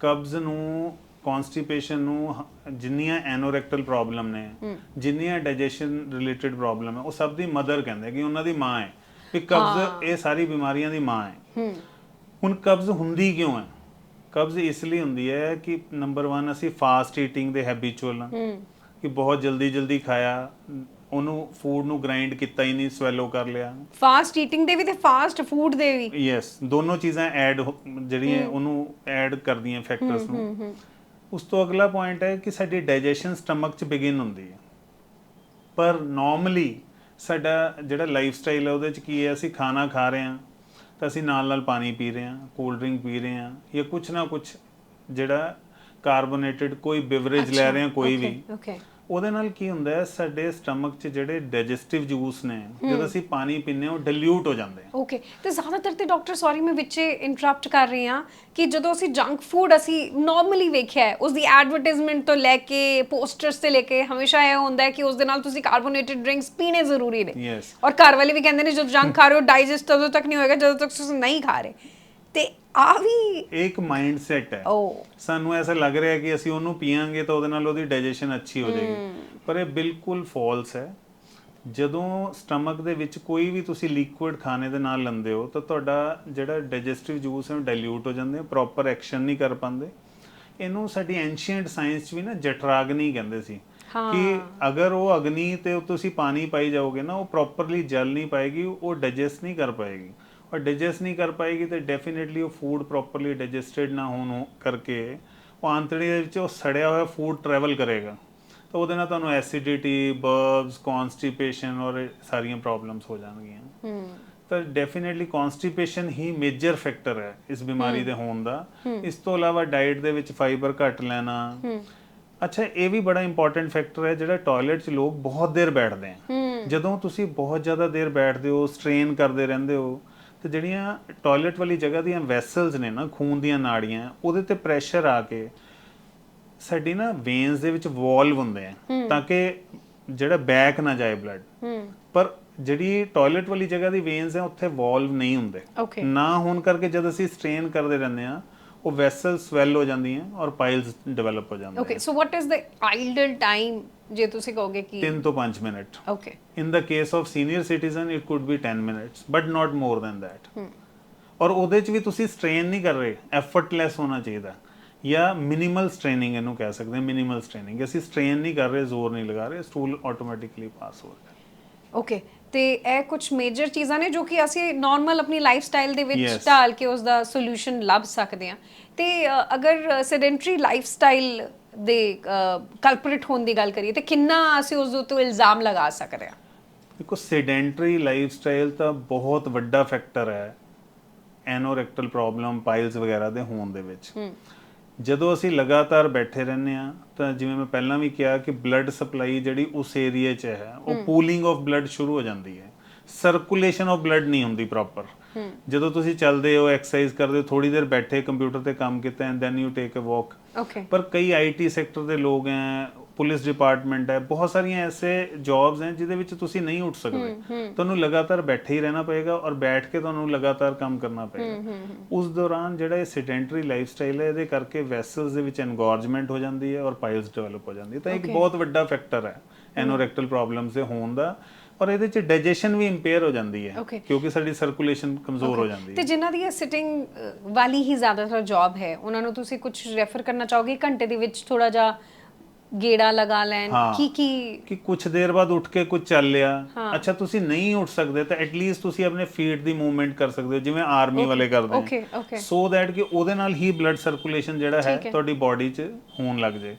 ਕਬਜ਼ ਨੂੰ ਕਨਸਟੀਪੇਸ਼ਨ ਨੂੰ ਜਿੰਨੀਆਂ ਐਨੋਰੈਕਟਲ ਪ੍ਰੋਬਲਮ ਨੇ ਜਿੰਨੀਆਂ ਡਾਈਜੈਸ਼ਨ ਰਿਲੇਟਡ ਪ੍ਰੋਬਲਮ ਹੈ ਉਹ ਸਭ ਦੀ ਮਦਰ ਕਹਿੰਦੇ ਕਿ ਉਹਨਾਂ ਦੀ ਮਾਂ ਹੈ। ਕਿ ਕਬਜ਼ ਇਹ ਸਾਰੀ ਬਿਮਾਰੀਆਂ ਦੀ ਮਾਂ ਹੈ। ਹੂੰ। ਹੁਣ ਕਬਜ਼ ਹੁੰਦੀ ਕਿਉਂ ਹੈ? ਕਬਜ਼ ਇਸ ਲਈ ਹੁੰਦੀ ਹੈ ਕਿ ਨੰਬਰ 1 ਅਸੀਂ ਫਾਸਟ ਈਟਿੰਗ ਦੇ ਹੈਬਿਚੁਅਲ ਹਾਂ। ਕਿ ਬਹੁਤ ਜਲਦੀ ਜਲਦੀ ਖਾਇਆ ਉਹਨੂੰ ਫੂਡ ਨੂੰ ਗ੍ਰਾਈਂਡ ਕੀਤਾ ਹੀ ਨਹੀਂ ਸਵੈਲੋ ਕਰ ਲਿਆ। ਫਾਸਟ ਈਟਿੰਗ ਦੇ ਵੀ ਤੇ ਫਾਸਟ ਫੂਡ ਦੇ ਵੀ। ਯੈਸ ਦੋਨੋਂ ਚੀਜ਼ਾਂ ਐਡ ਜਿਹੜੀਆਂ ਉਹਨੂੰ ਐਡ ਕਰਦੀਆਂ ਫੈਕਟਰਸ ਨੂੰ। ਉਸ ਤੋਂ ਅਗਲਾ ਪੁਆਇੰਟ ਹੈ ਕਿ ਸਾਡੀ ਡਾਈਜੈਸ਼ਨ ਸਟਮਕ 'ਚ ਬਿਗਿਨ ਹੁੰਦੀ ਹੈ। ਪਰ ਨਾਰਮਲੀ ਸਾਡਾ ਜਿਹੜਾ ਲਾਈਫ ਸਟਾਈਲ ਹੈ ਉਹਦੇ 'ਚ ਕੀ ਹੈ? ਅਸੀਂ ਖਾਣਾ ਖਾ ਰਹੇ ਹਾਂ। ਤਾਂ ਅਸੀਂ ਨਾਲ ਨਾਲ ਪਾਣੀ ਪੀ ਰਹੇ ਹਾਂ ਕੋਲਡ ਡਰਿੰਕ ਪੀ ਰਹੇ ਹਾਂ ਜਾਂ ਕੁਝ ਨਾ ਕੁਝ ਜਿਹੜਾ ਕਾਰਬੋਨੇਟਡ ਕੋਈ ਬਿਵਰੇਜ ਲੈ ਰਹੇ ਹਾਂ ਕੋਈ ਵੀ। ਓਕੇ ਉਹਦੇ ਨਾਲ ਕੀ ਹੁੰਦਾ ਹੈ ਸਾਡੇ ਸਟਮਕ 'ਚ ਜਿਹੜੇ ਡਾਈਜੈਸਟਿਵ ਜੂਸ ਨੇ ਜਦੋਂ ਅਸੀਂ ਪਾਣੀ ਪੀਂਦੇ ਹਾਂ ਉਹ ਡਿਲੂਟ ਹੋ ਜਾਂਦੇ ਆ। ਓਕੇ ਤੇ ਜ਼ਿਆਦਾਤਰ ਤੇ ਡਾਕਟਰ ਸੌਰੀ ਮੈਂ ਵਿੱਚੇ ਇੰਟਰਰਪਟ ਕਰ ਰਹੀ ਹਾਂ ਕਿ ਜਦੋਂ ਅਸੀਂ ਜੰਕ ਫੂਡ ਅਸੀਂ ਨਾਰਮਲੀ ਵੇਖਿਆ ਹੈ ਉਸ ਦੀ ਐਡਵਰਟਾਈਜ਼ਮੈਂਟ ਤੋਂ ਲੈ ਕੇ ਪੋਸਟਰਸ ਤੇ ਲੈ ਕੇ ਹਮੇਸ਼ਾ ਇਹ ਹੁੰਦਾ ਹੈ ਕਿ ਉਸ ਦੇ ਨਾਲ ਤੁਸੀਂ ਕਾਰਬੋਨੇਟਡ ਡਰਿੰਕਸ ਪੀਣੇ ਜ਼ਰੂਰੀ ਨੇ। ਔਰ ਘਰ ਵਾਲੇ ਵੀ ਕਹਿੰਦੇ ਨੇ ਜਦੋਂ ਜੰਕ ਖਾ ਰਹੇ ਹੋ ਡਾਈਜੈਸਟ ਤਦੋਂ ਤੱਕ ਨਹੀਂ ਹੋਏਗਾ ਜਦੋਂ ਤੱਕ ਤੁਸੀਂ ਨਹੀਂ ਖਾ ਰਹੇ। ਤੇ ਆ ਵੀ ਇੱਕ ਮਾਈਂਡ ਸੈਟ ਹੈ। ਓ। ਸਾਨੂੰ ਐਸਾ ਲੱਗ ਰਿਹਾ ਕਿ ਅਸੀਂ ਉਹਨੂੰ ਪੀਾਂਗੇ ਤਾਂ ਉਹਦੇ ਨਾਲ ਉਹਦੀ ਡਾਈਜੈਸ਼ਨ ਅੱਛੀ ਹੋ ਜਾਏਗੀ। ਪਰ ਇਹ ਬਿਲਕੁਲ ਫਾਲਸ ਹੈ। ਜਦੋਂ ਸਟਮਕ ਦੇ ਵਿੱਚ ਕੋਈ ਵੀ ਤੁਸੀਂ ਲਿਕੁਇਡ ਖਾਣੇ ਦੇ ਨਾਲ ਲੰਦੇ ਹੋ ਤਾਂ ਤੁਹਾਡਾ ਜਿਹੜਾ ਡਾਈਜੈਸਟਿਵ ਜੂਸ ਹੈ ਉਹ ਡਾਈਲਿਊਟ ਹੋ ਜਾਂਦੇ ਪ੍ਰੋਪਰ ਐਕਸ਼ਨ ਨਹੀਂ ਕਰ ਪਾਉਂਦੇ। ਇਹਨੂੰ ਸਾਡੀ ਐਂਸ਼ੀਅੰਟ ਸਾਇੰਸ 'ਚ ਵੀ ਨਾ ਜਠਰਾਗਨੀ ਕਹਿੰਦੇ ਸੀ ਕਿ ਅਗਰ ਉਹ ਅਗਨੀ ਤੇ ਤੁਸੀਂ ਪਾਣੀ ਪਾਈ ਜਾਓਗੇ ਨਾ ਉਹ ਪ੍ਰੋਪਰਲੀ ਜਲ ਨਹੀਂ ਪਾਏਗੀ ਉਹ ਡਾਈਜੈਸਟ ਨਹੀਂ ਕਰ ਪਾਏਗੀ। ਔਰ ਡਾਈਜੈਸਟ ਨਹੀਂ ਕਰ ਪਾਏਗੀ ਤੇ ਡੈਫੀਨਿਟਲੀ ਉਹ ਫੂਡ ਪ੍ਰੋਪਰਲੀ ਡਾਈਜੈਸਟਡ ਨਾ ਹੋਣ ਕਰਕੇ ਉਹ ਆਂਤੜੀ ਦੇ ਵਿੱਚ ਉਹ ਸੜਿਆ ਹੋਇਆ ਫੂਡ ਟਰੈਵਲ ਕਰੇਗਾ। ਤਾਂ ਉਹਦੇ ਨਾਲ ਤੁਹਾਨੂੰ ਐਸਿਡਿਟੀ ਬਰਬਸ ਕਨਸਟੀਪੇਸ਼ਨ ਔਰ ਸਾਰੀਆਂ ਪ੍ਰੋਬਲਮਸ ਹੋ ਜਾਣਗੀਆਂ। ਹੂੰ। ਤਾਂ ਡੈਫੀਨਿਟਲੀ ਕਨਸਟੀਪੇਸ਼ਨ ਹੀ ਮੇਜਰ ਫੈਕਟਰ ਹੈ ਇਸ ਬਿਮਾਰੀ ਦੇ ਹੋਣ ਦਾ। ਇਸ ਤੋਂ ਇਲਾਵਾ ਡਾਈਟ ਦੇ ਵਿੱਚ ਫਾਈਬਰ ਘੱਟ ਲੈਣਾ। ਅੱਛਾ ਇਹ ਵੀ ਬੜਾ ਇੰਪੋਰਟੈਂਟ ਫੈਕਟਰ ਹੈ ਜਿਹੜਾ ਟਾਇਲਟ 'ਚ ਲੋਕ ਬਹੁਤ ਦੇਰ ਬੈਠਦੇ ਆ। ਜਦੋਂ ਤੁਸੀਂ ਬਹੁਤ ਜ਼ਿਆਦਾ ਦੇਰ ਬੈਠਦੇ ਹੋ ਸਟ੍ਰੇਨ ਕਰਦੇ ਰਹਿੰਦੇ ਹੋ ਤੇ ਜਿਹੜੀਆਂ ਟਾਇਲਟ ਵਾਲੀ ਜਗ੍ਹਾ ਦੀਆਂ ਵੈਸਲਸ ਨੇ ਨਾ ਖੂਨ ਦੀਆਂ ਨਾੜੀਆਂ ਉਹਦੇ ਤੇ ਪ੍ਰੈਸ਼ਰ ਆ ਕੇ ਸਾਡੀ ਨਾ ਵੇਨਸ ਦੇ ਵਿੱਚ ਵਾਲਵ ਹੁੰਦੇ ਆ ਤਾਂ ਕਿ ਜਿਹੜਾ ਬੈਕ ਨਾ ਜਾਏ ਬਲੱਡ ਪਰ ਜਿਹੜੀ ਟਾਇਲਟ ਵਾਲੀ ਜਗ੍ਹਾ ਦੀ ਵੇਨਸ ਹੈ ਉੱਥੇ ਵਾਲਵ ਨਹੀਂ ਹੁੰਦੇ। ਨਾ ਹੋਣ ਕਰਕੇ ਜਦ ਅਸੀਂ ਸਟ੍ਰੇਨ ਕਰਦੇ ਰਹਿੰਦੇ ਆ ਉਹ ਵੈਸਲ ਸਵੈਲ ਹੋ ਜਾਂਦੀਆਂ ਔਰ ਪਾਈਲਸ ਡਿਵੈਲਪ ਹੋ ਜਾਂਦੇ okay so what is the ideal time ਜੇ ਤੁਸੀਂ ਕਹੋਗੇ ਕਿ 3 ਤੋਂ 5 minute. Okay in the case of senior citizen it could be 10 minutes but not more than that. ਔਰ ਉਹਦੇ ਚ ਵੀ ਤੁਸੀਂ ਸਟ੍ਰੇਨ ਨਹੀਂ ਕਰ ਰਹੇ ਐਫਰਟਲੈਸ ਹੋਣਾ ਚਾਹੀਦਾ। ਜਾਂ ਮਿਨੀਮਲ ਸਟ੍ਰੇਨਿੰਗ ਇਹਨੂੰ ਕਹਿ ਸਕਦੇ ਹਾਂ ਮਿਨੀਮਲ ਸਟ੍ਰੇਨਿੰਗ ਅਸੀਂ ਸਟ੍ਰੇਨ ਨਹੀਂ ਕਰ ਰਹੇ ਜ਼ੋਰ ਨਹੀਂ ਲਗਾ ਰਹੇ ਸਟੂਲ ਆਟੋਮੈਟਿਕਲੀ ਪਾਸ ਹੋ ਰਿਹਾ। ਓਕੇ ਤੇ ਇਹ ਕੁਝ ਮੇਜਰ ਚੀਜ਼ਾਂ ਨੇ ਜੋ ਕਿ ਅਸੀਂ ਨਾਰਮਲ ਆਪਣੀ ਲਾਈਫ ਸਟਾਈਲ ਦੇ ਵਿੱਚ. ਢਾਲ ਕੇ ਉਸ ਦਾ ਸੋਲੂਸ਼ਨ ਲੱਭ ਸਕਦੇ ਹਾਂ। ਤੇ ਅਗਰ ਸੈਡੈਂਟਰੀ ਲਾਈਫ ਸਟਾਈਲ ਦੇ ਕਲਪਰੇਟ ਹੋਣ ਦੀ ਗੱਲ ਕਰੀਏ ਤੇ ਕਿੰਨਾ ਅਸੀਂ ਉਸ ਉੱਤੇ ਇਲਜ਼ਾਮ ਲਗਾ ਸਕਦੇ ਹਾਂ? ਦੇਖੋ ਸੈਡੈਂਟਰੀ ਲਾਈਫਸਟਾਈਲ ਤਾਂ ਬਹੁਤ ਵੱਡਾ ਫੈਕਟਰ ਹੈ ਐਨੋਰੈਕਟਲ ਪ੍ਰੋਬਲਮ ਪਾਈਲਸ ਵਗੈਰਾ ਦੇ ਹੋਣ ਦੇ ਵਿੱਚ। ਜਦੋਂ ਅਸੀਂ ਲਗਾਤਾਰ ਬੈਠੇ ਰਹਿੰਦੇ ਆ ਤਾਂ ਜਿਵੇਂ ਮੈਂ ਪਹਿਲਾਂ ਵੀ ਕਿਹਾ ਕਿ ਬਲੱਡ ਸਪਲਾਈ ਜਿਹੜੀ ਉਸ ਏਰੀਆ 'ਚ ਹੈ ਉਹ ਪੂਲਿੰਗ ਆਫ ਬਲੱਡ ਸ਼ੁਰੂ ਹੋ ਜਾਂਦੀ ਹੈ। ਸਰਕੂਲੇਸ਼ਨ ਆਫ ਬਲੱਡ ਨਹੀਂ ਹੁੰਦੀ ਪ੍ਰੋਪਰ ਜਦੋਂ ਤੁਸੀਂ ਚੱਲਦੇ ਹੋ ਐਕਸਰਸਾਈਜ਼ ਕਰਦੇ ਹੋ ਥੋੜੀ ਦੇਰ ਬੈਠੇ ਕੰਪਿਊਟਰ ਤੇ ਕੰਮ ਕੀਤਾ and then you take a walk ਪਰ ਕਈ ਆਈਟੀ ਸੈਕਟਰ ਦੇ ਲੋਕ ਹੈ ਪੁਲਿਸ ਡਿਪਾਰਟਮੈਂਟ ਹੈ ਬਹੁਤ ਸਾਰੀਆਂ ਐਸੇ ਜੌਬਸ ਹੈ ਜਿਹਦੇ ਵਿੱਚ ਤੁਸੀਂ ਨਹੀਂ ਉੱਠ ਸਕਦੇ। ਤੁਹਾਨੂੰ ਲਗਾਤਾਰ ਬੈਠੇ ਹੀ ਰਹਿਣਾ ਪਏਗਾ ਔਰ ਬੈਠ ਕੇ ਤੁਹਾਨੂੰ ਲਗਾਤਾਰ ਕੰਮ ਕਰਨਾ ਪਏਗਾ। ਉਸ ਦੌਰਾਨ ਜਿਹੜਾ ਇਹ ਸੈਡੈਂਟਰੀ ਲਾਈਫਸਟਾਈਲ ਹੈ ਇਹਦੇ ਕਰਕੇ ਵੈਸਲਸ ਦੇ ਵਿੱਚ ਐਨਗੋਰਜਮੈਂਟ ਹੋ ਜਾਂਦੀ ਹੈ ਔਰ ਪਾਈਲਸ ਡਿਵੈਲਪ ਹੋ ਜਾਂਦੀ ਹੈ। ਤਾਂ ਇੱਕ ਬਹੁਤ ਵੱਡਾ ਫੈਕਟਰ ਹੈ ਐਨੋਰੈਕਟਲ ਪ੍ਰੋਬਲਮਸ ਦੇ ਹੋਣ ਦਾ ਔਰ ਇਹਦੇ ਚ ਡਾਈਜੈਸ਼ਨ ਵੀ ਇੰਪੇਅਰ ਹੋ ਜਾਂਦੀ ਹੈ. ਕਿਉਂਕਿ ਸਾਡੀ ਸਰਕੂਲੇਸ਼ਨ ਕਮਜ਼ੋਰ ਹੋ ਜਾਂਦੀ ਤੇ ਹੈ ਜਿਨ੍ਹਾਂ ਦੀ ਸਿਟਿੰਗ ਵਾਲੀ ਹੀ ਜ਼ਿਆਦਾਤਰ ਜੌਬ ਹੈ ਉਹਨਾਂ ਨੂੰ ਤੁਸੀਂ ਕੁਝ ਰੈਫਰ ਕਰਨਾ ਚਾਹੋਗੇ? ਘੰਟੇ ਦੇ ਵਿੱਚ ਥੋੜਾ ਜਿਹਾ ਗੇੜਾ ਲਗਾ ਲੈਣ ਹਾਂ। ਕੀ ਕੀ ਕਿ ਕੁਝ ਦੇਰ ਬਾਅਦ ਉੱਠ ਕੇ ਕੁਝ ਚੱਲ ਲਿਆ ਹਾਂ। ਅੱਛਾ ਤੁਸੀਂ ਨਹੀਂ ਉੱਠ ਸਕਦੇ ਤਾਂ ਐਟਲੀਸਟ ਤੁਸੀਂ ਆਪਣੇ ਫੀਟ ਦੀ ਮੂਵਮੈਂਟ ਕਰ ਸਕਦੇ ਹੋ ਜਿਵੇਂ ਆਰਮੀ ਵਾਲੇ ਕਰਦੇ okay, okay. ਸੋ ਦੈਟ ਕਿ ਉਹਦੇ ਨਾਲ ਹੀ ਬਲੱਡ ਸਰਕੂਲੇਸ਼ਨ ਜਿਹੜਾ ਹੈ ਠੀਕ ਹੈ। ਤੁਹਾਡੀ ਬਾਡੀ 'ਚ ਹੋਣ ਲੱਗ ਜੇ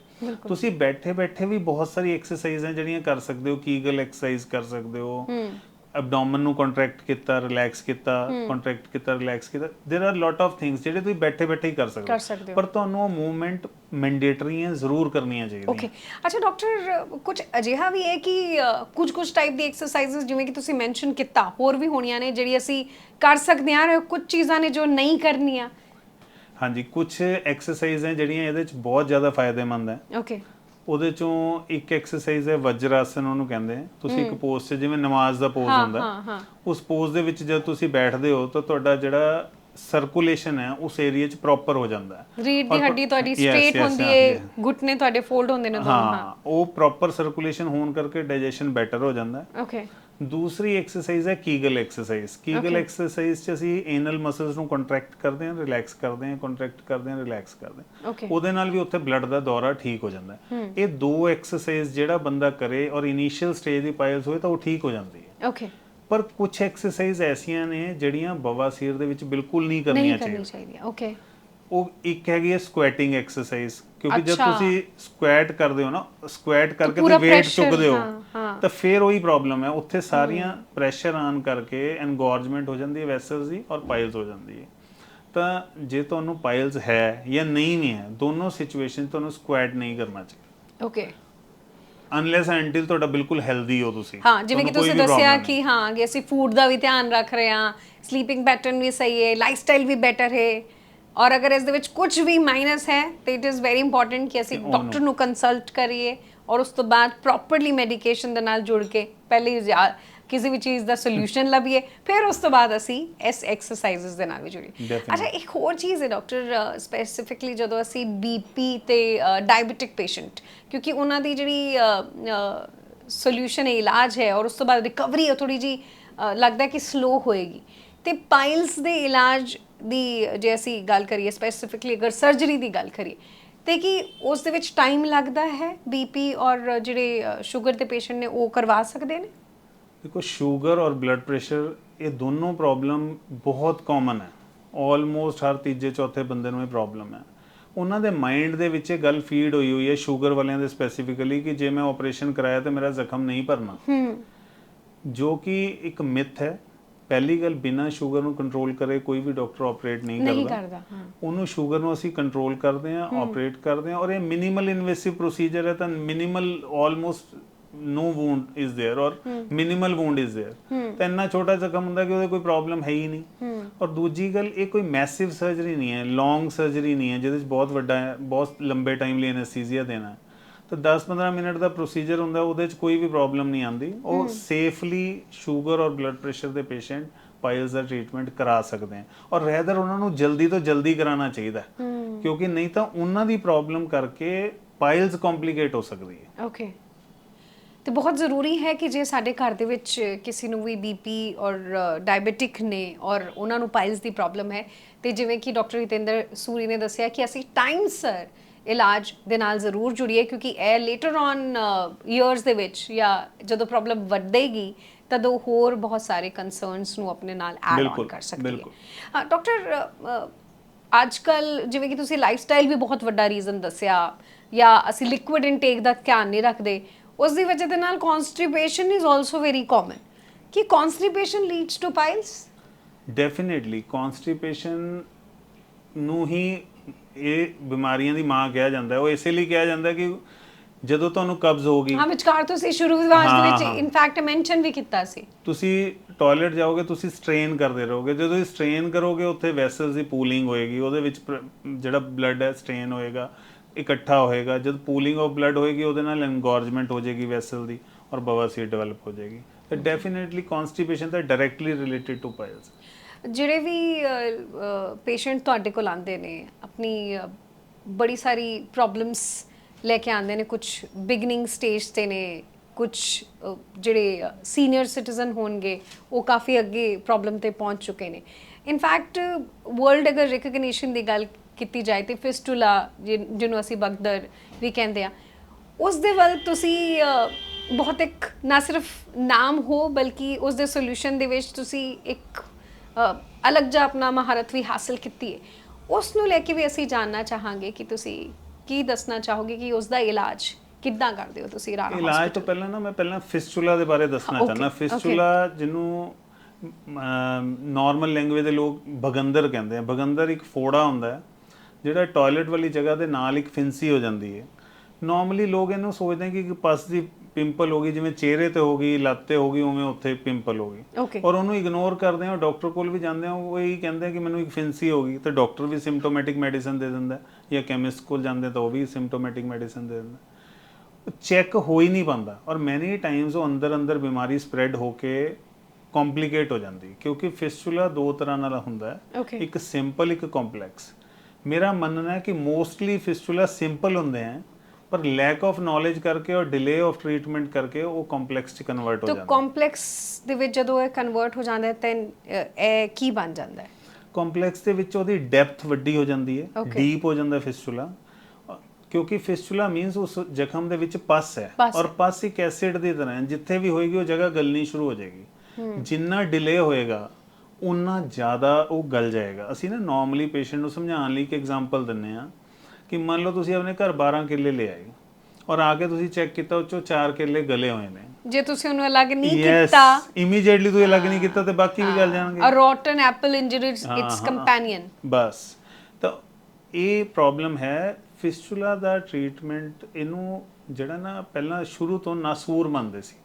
ਤੁਸੀਂ ਬੈਠੇ ਬੈਠੇ ਵੀ ਬਹੁਤ ਸਾਰੀ ਐਕਸਰਸਾਈਜ਼ ਜਿਹੜੀਆਂ ਕਰ ਸਕਦੇ ਹੋ ਕੀਗਲ ਐਕਸਰਸਾਈਜ਼ ਕਰ ਸਕਦੇ ਹੋ ਐਬਡੋਮਨ ਨੂੰ ਕੰਟਰੈਕਟ ਕੀਤਾ ਰਿਲੈਕਸ ਕੀਤਾ ਕੰਟਰੈਕਟ ਕੀਤਾ ਰਿਲੈਕਸ ਕੀਤਾ there are lot of things ਜਿਹੜੇ ਤੁਸੀਂ ਬੈਠੇ ਬੈਠੇ ਹੀ ਕਰ ਸਕਦੇ ਕਰ ਸਕਦੇ ਹੋ। ਪਰ ਤੁਹਾਨੂੰ ਉਹ ਮੂਵਮੈਂਟ ਮੈਂਡੇਟਰੀ ਹੈ ਜ਼ਰੂਰ ਕਰਨੀਆਂ ਚਾਹੀਦੀਆਂ ਓਕੇ ਅੱਛਾ ਡਾਕਟਰ ਕੁਝ ਅਜਿਹਾ ਵੀ ਹੈ ਕਿ ਕੁਝ ਕੁਝ ਟਾਈਪ ਦੀ ਐਕਸਰਸਾਈਜ਼ਸ ਜਿਵੇਂ ਕਿ ਤੁਸੀਂ ਮੈਂਸ਼ਨ ਕੀਤਾ ਹੋਰ ਵੀ ਹੋਣੀਆਂ ਨੇ ਜਿਹੜੀ ਅਸੀਂ ਕਰ ਸਕਦੇ ਹਾਂ ਔਰ ਕੁਝ ਚੀਜ਼ਾਂ ਨੇ ਜੋ ਨਹੀਂ ਕਰਨੀਆਂ ਹਾਂਜੀ ਕੁਝ ਐਕਸਰਸਾਈਜ਼ ਹੈ ਜਿਹੜੀਆਂ ਇਹਦੇ ਚ ਬਹੁਤ ਜ਼ਿਆਦਾ ਫਾਇਦੇਮੰਦ ਹੈ ਓਕੇ ਉਹਦੇ ਚੋਂ ਇੱਕ ਐਕਸਰਸਾਈਜ਼ ਹੈ ਵਜਰਾਸਨ ਉਹਨੂੰ ਕਹਿੰਦੇ ਆ। ਤੁਸੀਂ ਇੱਕ ਪੋਜ਼ 'ਚ ਜਿਵੇਂ ਨਮਾਜ਼ ਦਾ ਪੋਜ਼ ਹੁੰਦਾ। ਉਸ ਪੋਜ਼ ਦੇ ਵਿੱਚ ਜਦ ਤੁਸੀਂ ਬੈਠਦੇ ਹੋ ਤਾਂ ਤੁਹਾਡਾ ਜਿਹੜਾ ਸਰਕੂਲੇਸ਼ਨ ਹੈ ਉਸ ਏਰੀਆ 'ਚ ਪ੍ਰੋਪਰ ਹੋ ਜਾਂਦਾ ਹੈ। ਔਰ ਦੀ ਹੱਡੀ ਤੁਹਾਡੀ ਸਟ੍ਰੇਟ ਹੁੰਦੀ ਹੈ. ਘੁਟਨੇ ਤੁਹਾਡੇ ਫੋਲਡ ਹੁੰਦੇ ਨੇ ਦੋਨੋਂ ਹਾਂ ਉਹ ਪ੍ਰੋਪਰ ਸਰਕੂਲੇਸ਼ਨ ਹੋਣ ਕਰਕੇ ਡਾਈਜੈਸ਼ਨ ਬੈਟਰ ਹੋ ਜਾਂਦਾ ਹੈ। ਓਕੇ ਦੂਸਰੀ ਐਕਸਰਸਾਈਜ਼ ਹੈ ਕੀਗਲ ਐਕਸਰਸਾਈਜ਼ ਕੀਗਲ. ਐਕਸਰਸਾਈਜ਼ 'ਚ ਅਸੀਂ ਐਨਲ ਮਸਲਸ ਨੂੰ ਕੰਟਰੈਕਟ ਕਰਦੇ ਹਾਂ ਰਿਲੈਕਸ ਕਰਦੇ ਹਾਂ ਕੰਟਰੈਕਟ ਕਰਦੇ ਹਾਂ ਰਿਲੈਕਸ ਕਰਦੇ ਹਾਂ। ਉਹਦੇ ਨਾਲ ਵੀ ਉੱਥੇ ਬਲੱਡ ਦਾ ਦੌਰਾ ਠੀਕ ਹੋ ਜਾਂਦਾ ਇਹ ਦੋ ਐਕਸਰਸਾਈਜ਼ ਜਿਹੜਾ ਬੰਦਾ ਕਰੇ ਔਰ ਇਨੀਸ਼ੀਅਲ ਸਟੇਜ ਦੀ ਪਾਇਲਸ ਹੋਏ ਤਾਂ ਉਹ ਠੀਕ ਹੋ ਜਾਂਦੀ ਹੈ। ਓਕੇ ਪਰ ਕੁਝ ਐਕਸਰਸਾਈਜ਼ ਐਸੀਆਂ ਨੇ ਜਿਹੜੀਆਂ ਬਵਾਸੀਰ ਦੇ ਵਿੱਚ ਬਿਲਕੁਲ ਨਹੀਂ ਕਰਨੀਆਂ ਕਰਨੀ ਚਾਹੀਦੀਆਂ। ਚਾਹੀਦੀ ਓਕੇ ਉਹ ਇੱਕ ਹੈਗੀ ਹੈ ਸਕੁਐਟਿੰਗ ਐਕਸਰਸਾਈਜ਼ ਕਿਉਂਕਿ ਜਦ ਅੱਛਾ। ਤੁਸੀਂ ਸਕੁਐਟ ਕਰਦੇ ਹੋ ਨਾ ਸਕੁਐਟ ਕਰਕੇ ਪੂਰਾ ਤੁਸੀਂ weight pressure, ਚੁੱਕਦੇ ਹਾਂ, ਹੋ ਹਾਂ। ਤਾਂ ਫਿਰ ਉਹੀ ਪ੍ਰੋਬਲਮ ਹੈ। ਉੱਥੇ ਸਾਰੀਆਂ ਪ੍ਰੈਸ਼ਰ ਆਨ ਕਰਕੇ ਐਨਗੋਰਜਮੈਂਟ ਹੋ ਜਾਂਦੀ ਹੈ ਵੈਸਲਸ ਦੀ ਔਰ ਪਾਈਲਸ ਹੋ ਜਾਂਦੀ ਹੈ। ਤਾਂ ਜੇ ਤੁਹਾਨੂੰ ਪਾਈਲਸ ਹੈ ਜਾਂ ਨਹੀਂ ਵੀ ਹੈ ਦੋਨੋਂ ਸਿਚੁਏਸ਼ਨ ਤੁਹਾਨੂੰ ਸਕੁਐਟ ਨਹੀਂ ਕਰਨਾ ਚਾਹੀਦਾ। ਓਕੇ ਅਨਲੈਸ ਐਂਟਿਲ ਤੁਹਾਡਾ ਬਿਲਕੁਲ ਹੈਲਦੀ ਹੋ ਤੁਸੀਂ। ਹਾਂ ਜਿਵੇਂ ਕਿ ਤੁਹਾਨੂੰ ਤੁਸੀਂ ਕੋਈ ਵੀ ਦੱਸਿਆ problem ਕਿ ਹਾਂ ਕਿ ਅਸੀਂ ਫੂਡ ਦਾ ਵੀ ਧਿਆਨ ਰੱਖ ਰਹੇ ਹਾਂ ਸਲੀਪਿੰਗ ਪੈਟਰਨ ਵੀ ਸਹੀ ਹੈ ਲਾਈਫਸਟਾਈਲ ਵੀ ਬੈਟਰ ਹੈ। ਔਰ ਅਗਰ ਇਸ ਦੇ ਵਿੱਚ ਕੁਝ ਵੀ ਮਾਈਨਸ ਹੈ ਤੇ ਇਟ ਇਜ਼ ਵੈਰੀ ਇੰਪੋਰਟੈਂਟ ਕਿ ਅਸੀਂ ਡਾਕਟਰ ਨੂੰ ਕੰਸਲਟ ਕਰੀਏ ਔਰ ਉਸ ਤੋਂ ਬਾਅਦ ਪ੍ਰੋਪਰਲੀ ਮੈਡੀਕੇਸ਼ਨ ਦੇ ਨਾਲ ਜੁੜ ਕੇ ਪਹਿਲੇ ਕਿਸੇ ਵੀ ਚੀਜ਼ ਦਾ ਸੋਲੂਸ਼ਨ ਲੱਭੀਏ ਫਿਰ ਉਸ ਤੋਂ ਬਾਅਦ ਅਸੀਂ ਇਸ ਐਕਸਰਸਾਈਜ਼ਸ ਦੇ ਨਾਲ ਵੀ ਜੁੜੀਏ. ਅੱਛਾ ਇੱਕ ਹੋਰ ਚੀਜ਼ ਹੈ ਡਾਕਟਰ ਸਪੈਸੀਫਿਕਲੀ ਜਦੋਂ ਅਸੀਂ ਬੀਪੀ ਤੇ ਡਾਇਬੀਟਿਕ ਪੇਸ਼ੈਂਟ ਕਿਉਂਕਿ ਉਹਨਾਂ ਦੀ ਜਿਹੜੀ ਸੋਲੂਸ਼ਨ ਹੈ ਇਲਾਜ ਹੈ ਔਰ ਉਸ ਤੋਂ ਬਾਅਦ ਰਿਕਵਰੀ ਥੋੜੀ ਜੀ ਲੱਗਦਾ ਕਿ ਸਲੋ ਹੋਏਗੀ ਤੇ ਪਾਈਲਸ ਦੇ ਇਲਾਜ ਦੀ ਜੇ ਅਸੀਂ ਗੱਲ ਕਰੀਏ ਸਪੈਸੀਫਿਕਲੀ ਅਗਰ ਸਰਜਰੀ ਦੀ ਗੱਲ ਕਰੀਏ ਤੇ ਕਿ ਉਸ ਦੇ ਵਿੱਚ ਟਾਈਮ ਲੱਗਦਾ ਹੈ? ਬੀਪੀ ਔਰ ਜਿਹੜੇ ਸ਼ੂਗਰ ਦੇ ਪੇਸ਼ੈਂਟ ਨੇ ਉਹ ਕਰਵਾ ਸਕਦੇ ਨੇ? ਦੇਖੋ ਸ਼ੂਗਰ ਔਰ ਬਲੱਡ ਪ੍ਰੈਸ਼ਰ ਇਹ ਦੋਨੋਂ ਪ੍ਰੋਬਲਮ ਬਹੁਤ ਕਾਮਨ ਹੈ। ਆਲਮੋਸਟ ਹਰ ਤੀਜੇ ਚੌਥੇ ਬੰਦੇ ਨੂੰ ਇਹ ਪ੍ਰੋਬਲਮ ਹੈ। ਉਹਨਾਂ ਦੇ ਮਾਈਂਡ ਦੇ ਵਿੱਚ ਇਹ ਗੱਲ ਫੀਡ ਹੋਈ ਹੋਈ ਹੈ ਸ਼ੂਗਰ ਵਾਲਿਆਂ ਦੇ ਸਪੈਸੀਫਿਕਲੀ ਕਿ ਜੇ ਮੈਂ ਆਪਰੇਸ਼ਨ ਕਰਾਇਆ ਤਾਂ ਮੇਰਾ ਜ਼ਖਮ ਨਹੀਂ ਭਰਨਾ। ਹੂੰ। ਜੋ ਕਿ ਇੱਕ ਮਿਥ ਹੈ। ਪਹਿਲੀ ਗੱਲ ਬਿਨਾਂ ਸ਼ੂਗਰ ਨੂੰ ਕੰਟਰੋਲ ਕਰੇ ਕੋਈ ਵੀ ਡਾਕਟਰ ਆਪਰੇਟ ਨਹੀਂ ਨਹੀਂ ਕਰਦਾ ਕਰਦਾ ਹਾਂ ਉਹਨੂੰ ਸ਼ੂਗਰ ਨੂੰ ਅਸੀਂ ਕੰਟਰੋਲ ਕਰਦੇ ਹਾਂ ਆਪਰੇਟ ਕਰਦੇ ਹਾਂ ਔਰ ਇਹ ਮਿਨੀਮਲ ਇਨਵੇਸਿਵ ਪ੍ਰੋਸੀਜਰ ਹੈ ਤਾਂ minimal almost no wound is there ਔਰ ਮਿਨੀਮਲ ਵੂੰਡ ਇਜ਼ देयर ਤਾਂ ਇੰਨਾ ਛੋਟਾ ਜ਼ਖਮ ਹੁੰਦਾ ਕਿ ਉਹਦੇ ਕੋਈ ਪ੍ਰੋਬਲਮ ਹੈ ਹੀ ਨਹੀਂ ਔਰ ਦੂਜੀ ਗੱਲ ਇਹ ਕੋਈ ਮੈਸਿਵ ਸਰਜਰੀ ਨਹੀਂ ਹੈ ਲੌਂਗ ਸਰਜਰੀ ਨਹੀਂ ਹੈ ਜਿਹਦੇ ਵਿੱਚ ਬਹੁਤ ਵੱਡਾ ਹੈ ਬਹੁਤ ਲੰਬੇ ਟਾਈਮ ਲਈ ਐਨੈਸਥੀਸੀਆ ਦੇਣਾ ਹੈ ਤਾਂ 10-15 ਮਿੰਟ ਦਾ ਪ੍ਰੋਸੀਜਰ ਹੁੰਦਾ ਉਹਦੇ 'ਚ ਕੋਈ ਵੀ ਪ੍ਰੋਬਲਮ ਨਹੀਂ ਆਉਂਦੀ। ਉਹ ਸੇਫਲੀ ਸ਼ੂਗਰ ਔਰ ਬਲੱਡ ਪ੍ਰੈਸ਼ਰ ਦੇ ਪੇਸ਼ੈਂਟ ਪਾਈਲਸ ਦਾ ਟ੍ਰੀਟਮੈਂਟ ਕਰਾ ਸਕਦੇ ਹਨ ਔਰ ਰੈਦਰ ਉਹਨਾਂ ਨੂੰ ਜਲਦੀ ਤੋਂ ਜਲਦੀ ਕਰਾਉਣਾ ਚਾਹੀਦਾ। ਕਿਉਂਕਿ ਨਹੀਂ ਤਾਂ ਉਹਨਾਂ ਦੀ ਪ੍ਰੋਬਲਮ ਕਰਕੇ ਪਾਈਲਸ ਕੰਪਲਿਕੇਟ ਹੋ ਸਕਦੀ ਹੈ। ਓਕੇ ਤੇ ਬਹੁਤ ਜ਼ਰੂਰੀ ਹੈ ਕਿ ਜੇ ਸਾਡੇ ਘਰ ਦੇ ਵਿੱਚ ਕਿਸੇ ਨੂੰ ਵੀ ਬੀਪੀ ਔਰ ਡਾਇਬੀਟਿਕ ਨੇ ਔਰ ਉਹਨਾਂ ਨੂੰ ਪਾਈਲਸ ਦੀ ਪ੍ਰੋਬਲਮ ਹੈ ਤੇ ਜਿਵੇਂ ਕਿ ਡਾਕਟਰ ਹਿਤੇਂਦਰ ਸੂਰੀ ਨੇ ਦੱਸਿਆ ਕਿ ਅਸੀਂ ਟਾਈਮ ਸਰ ਇਲਾਜ ਦੇ ਨਾਲ ਜ਼ਰੂਰ ਜੁੜੀਏ ਕਿਉਂਕਿ ਇਹ ਲੇਟਰ ਔਨ ਇਅਰਸ ਦੇ ਵਿੱਚ ਜਾਂ ਜਦੋਂ ਪ੍ਰੋਬਲਮ ਵੱਧੇਗੀ ਤਦੋਂ ਹੋਰ ਬਹੁਤ ਸਾਰੇ ਕਨਸਰਨਸ ਨੂੰ ਆਪਣੇ ਨਾਲ ਐਡ ਆਨ ਕਰ ਸਕਦੀ ਹੈ। ਡਾਕਟਰ ਅੱਜ ਕੱਲ ਜਿਵੇਂ ਕਿ ਤੁਸੀਂ ਲਾਈਫਸਟਾਈਲ ਵੀ ਬਹੁਤ ਵੱਡਾ ਰੀਜ਼ਨ ਦੱਸਿਆ ਜਾਂ ਅਸੀਂ ਲਿਕੁਇਡ ਇਨਟੇਕ ਦਾ ਧਿਆਨ ਨਹੀਂ ਰੱਖਦੇ ਉਸ ਦੀ ਵਜ੍ਹਾ ਦੇ ਨਾਲ constipation is also very common Ki constipation leads to piles definitely constipation ਨੂੰ ਹੀ ਇਹ ਬਿਮਾਰੀਆਂ ਦੀ ਮਾਂ ਕਿਹਾ ਜਾਂਦਾ ਹੈ। ਉਹ ਇਸੇ ਲਈ ਕਿਹਾ ਜਾਂਦਾ ਹੈ ਕਿ ਜਦੋਂ ਤੁਹਾਨੂੰ ਕਬਜ਼ ਹੋਗੀ ਹਾਂ ਵਿਚਕਾਰ ਤੁਸੀਂ ਸ਼ੁਰੂ ਵਿੱਚ ਦੇ ਹਾਂ, ਵਿੱਚ ਹਾਂ। ਇਨਫੈਕਟ ਮੈਂਸ਼ਨ ਵੀ ਕੀਤਾ ਸੀ। ਤੁਸੀਂ ਟਾਇਲਟ ਜਾਓਗੇ ਤੁਸੀਂ ਸਟ੍ਰੇਨ ਕਰਦੇ ਰਹੋਗੇ। ਜਦੋਂ ਤੁਸੀਂ ਸਟ੍ਰੇਨ ਕਰੋਗੇ ਉੱਥੇ ਵੈਸਲਸ ਦੀ ਪੂਲਿੰਗ ਹੋਏਗੀ। ਉਹਦੇ ਵਿੱਚ ਪ੍ਰ- ਜਿਹੜਾ ਬਲੱਡ ਹੈ ਸਟ੍ਰੇਨ ਹੋਏਗਾ ਇਕੱਠਾ ਹੋਏਗਾ। ਜਦ ਪੂਲਿੰਗ ਆਫ ਬਲੱਡ ਹੋਏਗੀ ਉਹਦੇ ਨਾਲ ਐਨਗੋਰਜਮੈਂਟ ਹੋ ਜਾਏਗੀ ਵੈਸਲ ਦੀ ਔਰ ਬਵਾਸੀਰ ਡਿਵੈਲਪ ਹੋ ਜਾਏਗੀ। ਤਾਂ ਡੈਫੀਨਿਟਲੀ ਕਨਸਟੀਪੇਸ਼ਨ ਤਾਂ ਡਾਇਰੈਕਟਲੀ ਰਿਲੇਟਡ ਟੂ ਪਾਇਲਸ ਜਿਹੜੇ ਵੀ ਪੇਸ਼ੈਂਟ ਤੁਹਾਡੇ ਕੋਲ ਆਉਂਦੇ ਨੇ, ਆਪਣੀ ਬੜੀ ਸਾਰੀ ਪ੍ਰੋਬਲਮਸ ਲੈ ਕੇ ਆਉਂਦੇ ਨੇ ਕੁਝ ਬਿਗਨਿੰਗ ਸਟੇਜ ਤੇ ਨੇ ਕੁਝ ਜਿਹੜੇ ਸੀਨੀਅਰ ਸਿਟੀਜ਼ਨ ਹੋਣਗੇ, ਉਹ ਕਾਫੀ ਅੱਗੇ ਪ੍ਰੋਬਲਮ ਤੇ ਪਹੁੰਚ ਚੁੱਕੇ ਨੇ। ਇਨਫੈਕਟ ਵਰਲਡ ਅਗਰ ਰਿਕਗਨੀਸ਼ਨ ਦੀ ਗੱਲ ਕੀਤੀ ਜਾਏ ਤੇ ਫਿਸਟੂਲਾ ਜਿਹਨੂੰ ਅਸੀਂ ਬਗਦਰ ਵੀ ਕਹਿੰਦੇ ਆ, ਉਸ ਦੇ ਵੱਲ ਤੁਸੀਂ ਬਹੁਤ ਇੱਕ ਨਾ ਸਿਰਫ ਨਾਮ ਹੋ, ਬਲਕਿ ਉਸ ਦੇ ਸੋਲੂਸ਼ਨ ਦੇ ਵਿੱਚ ਤੁਸੀਂ ਇੱਕ ਅਲੱਗ ਜਿਹਾ ਆਪਣਾ ਮਹਾਰਤ ਵੀ ਹਾਸਲ ਕੀਤੀ ਹੈ। ਉਸ ਨੂੰ ਲੈ ਕੇ ਵੀ ਅਸੀਂ ਜਾਨਣਾ ਚਾਹਾਂਗੇ ਕਿ ਤੁਸੀਂ ਕੀ ਦੱਸਣਾ ਚਾਹੋਗੇ ਕਿ ਉਸ ਦਾ ਇਲਾਜ ਕਿੱਦਾਂ ਕਰਦੇ ਹੋ ਤੁਸੀਂ ਰਾਣਾ ਇਲਾਜ ਤੋਂ? ਪਹਿਲਾਂ ਨਾ ਮੈਂ ਪਹਿਲਾਂ ਫਿਸਟੂਲਾ ਦੇ ਬਾਰੇ ਦੱਸਣਾ ਚਾਹੁੰਦਾ। ਫਿਸਟੂਲਾ ਜਿਹਨੂੰ ਨਾਰਮਲ ਲੈਂਗੁਏਜ ਦੇ ਲੋਕ ਭਗੰਦਰ ਕਹਿੰਦੇ ਆ। ਭਗੰਦਰ ਇੱਕ ਫੋੜਾ ਹੁੰਦਾ ਹੈ ਜਿਹੜਾ ਟਾਇਲਟ ਵਾਲੀ ਜਗ੍ਹਾ ਦੇ ਨਾਲ ਇੱਕ ਫਿੰਸੀ ਹੋ ਜਾਂਦੀ ਹੈ। ਨਾਰਮਲੀ ਲੋਕ ਇਹਨੂੰ ਸੋਚਦੇ ਕਿ ਪਸ ਦੀ ਪਿੰਪਲ ਹੋ ਗਈ ਜਿਵੇਂ ਚਿਹਰੇ ਤੇ ਹੋ ਗਈ ਲੱਤ ਤੇ ਹੋ ਗਈ ਉਵੇਂ ਉੱਥੇ ਪਿੰਪਲ ਹੋ ਗਈ. ਔਰ ਉਹਨੂੰ ਇਗਨੋਰ ਕਰਦੇ ਆ ਡਾਕਟਰ ਕੋਲ ਵੀ ਜਾਂਦੇ ਆ ਉਹ ਇਹੀ ਕਹਿੰਦੇ ਆ ਕਿ ਮੈਨੂੰ ਇੱਕ ਫਿੰਸੀ ਹੋ ਗਈ ਤੇ ਡਾਕਟਰ ਵੀ ਸਿੰਪਟੋਮੈਟਿਕ ਮੈਡੀਸਨ ਦੇ ਦਿੰਦਾ ਜਾਂ ਕੈਮਿਸਟ ਕੋਲ ਜਾਂਦੇ ਤਾਂ ਉਹ ਵੀ ਸਿੰਪਟੋਮੈਟਿਕ ਮੈਡੀਸਨ ਦੇ ਦਿੰਦਾ ਚੈੱਕ ਹੋ ਹੀ ਨਹੀਂ ਪਾਉਂਦਾ ਔਰ ਮੈਨੀ ਟਾਈਮਸ ਉਹ ਅੰਦਰ ਅੰਦਰ ਬਿਮਾਰੀ ਸਪਰੈਡ ਹੋ ਕੇ ਕੰਪਲਿਕੇਟ ਹੋ ਜਾਂਦੀ ਕਿਉਂਕਿ ਫਿਸਟੂਲਾ ਦੋ ਤਰ੍ਹਾਂ ਨਾਲ ਹੁੰਦਾ ਹੈ. ਇੱਕ ਸਿੰਪਲ ਇੱਕ ਕੰਪਲੈਕਸ ਮੇਰਾ ਮੰਨਣਾ ਹੈ ਕਿ ਮੋਸਟਲੀ ਫਿਸਟੂਲਾ ਸਿੰਪਲ ਹੁੰਦੇ ਹਨ ਪਰ ਲੈਕ ਆਫ ਨੋਲੇਜ ਕਰਕੇ ਔਰ ਡਿਲੇ ਆਫ ਟ੍ਰੀਟਮੈਂਟ ਕਰਕੇ ਉਹ ਕੰਪਲੈਕਸ ਚ ਕਨਵਰਟ ਹੋ ਤਾਂ ਜਾਂਦਾ ਕੰਪਲੈਕਸ ਦੇ ਵਿੱਚ ਜਦੋਂ ਇਹ ਕਨਵਰਟ ਹੋ ਜਾਂਦਾ ਹੈ ਤਾਂ ਇਹ ਕੀ ਬਣ ਜਾਂਦਾ ਹੈ? ਕੰਪਲੈਕਸ ਦੇ ਵਿੱਚ ਉਹਦੀ ਡੈਪਥ ਵੱਡੀ ਹੋ ਜਾਂਦੀ ਹੈ. ਡੀਪ ਹੋ ਜਾਂਦਾ ਫਿਸਟੂਲਾ ਕਿਉਂਕਿ ਫਿਸਟੂਲਾ ਮੀਨਸ ਉਸ ਜ਼ਖਮ ਦੇ ਵਿੱਚ ਪਸ ਹੈ। ਔਰ ਹੈ। ਪਸ ਇੱਕ ਐਸਿਡ ਦੀ ਤਰ੍ਹਾਂ ਹੈ ਜਿੱਥੇ ਵੀ ਹੋਏਗੀ ਉਹ ਜਗ੍ਹਾ ਗਲਣੀ ਸ਼ੁਰੂ ਹੋ ਜਾਏਗੀ। ਜਿੰਨਾ ਡਿਲੇ ਹੋਏਗਾ ਉਨਾ ਜ਼ਿਆਦਾ ਉਹ ਗਲ ਜਾਏਗਾ। ਅਸੀਂ ਨਾ ਨਾਰਮਲੀ ਪੇਸ਼ੈਂਟ ਨੂੰ ਸਮਝਾਉਣ ਲਈ ਇੱਕ ਐਗਜ਼ਾਮਪਲ ਦਿੰਨੇ ਆ ਕਿ ਮੰਨ ਲਓ ਤੁਸੀਂ ਆਪਣੇ ਘਰ 12 ਕਿੱਲੇ ਲੈ ਆਏ ਔਰ ਆ ਕੇ ਤੁਸੀਂ ਚੈੱਕ ਕੀਤਾ ਉਹ ਚੋਂ 4 ਕਿੱਲੇ ਗਲੇ ਹੋਏ ਨੇ। ਜੇ ਤੁਸੀਂ ਉਹਨੂੰ ਅਲੱਗ ਨਹੀਂ ਕੀਤਾ। ਇਮੀਡੀਏਟਲੀ ਤੁਸੀਂ ਅਲੱਗ ਨਹੀਂ ਕੀਤਾ ਤੇ ਬਾਕੀ ਵੀ ਗਲ ਜਾਣਗੇ। apple injuries ਹਾਂ, its ਹਾਂ। companion ਬਸ। ਤਾਂ ਇਹ ਪ੍ਰੋਬਲਮ ਹੈ ਫਿਸਟੂਲਾ ਦਾ ਟ੍ਰੀਟਮੈਂਟ ਇਹਨੂੰ ਜਿਹੜਾ ਨਾ ਪਹਿਲਾਂ ਸ਼ੁਰੂ ਤੋਂ ਨਾਸੂਰ ਮੰਨਦੇ ਸੀ।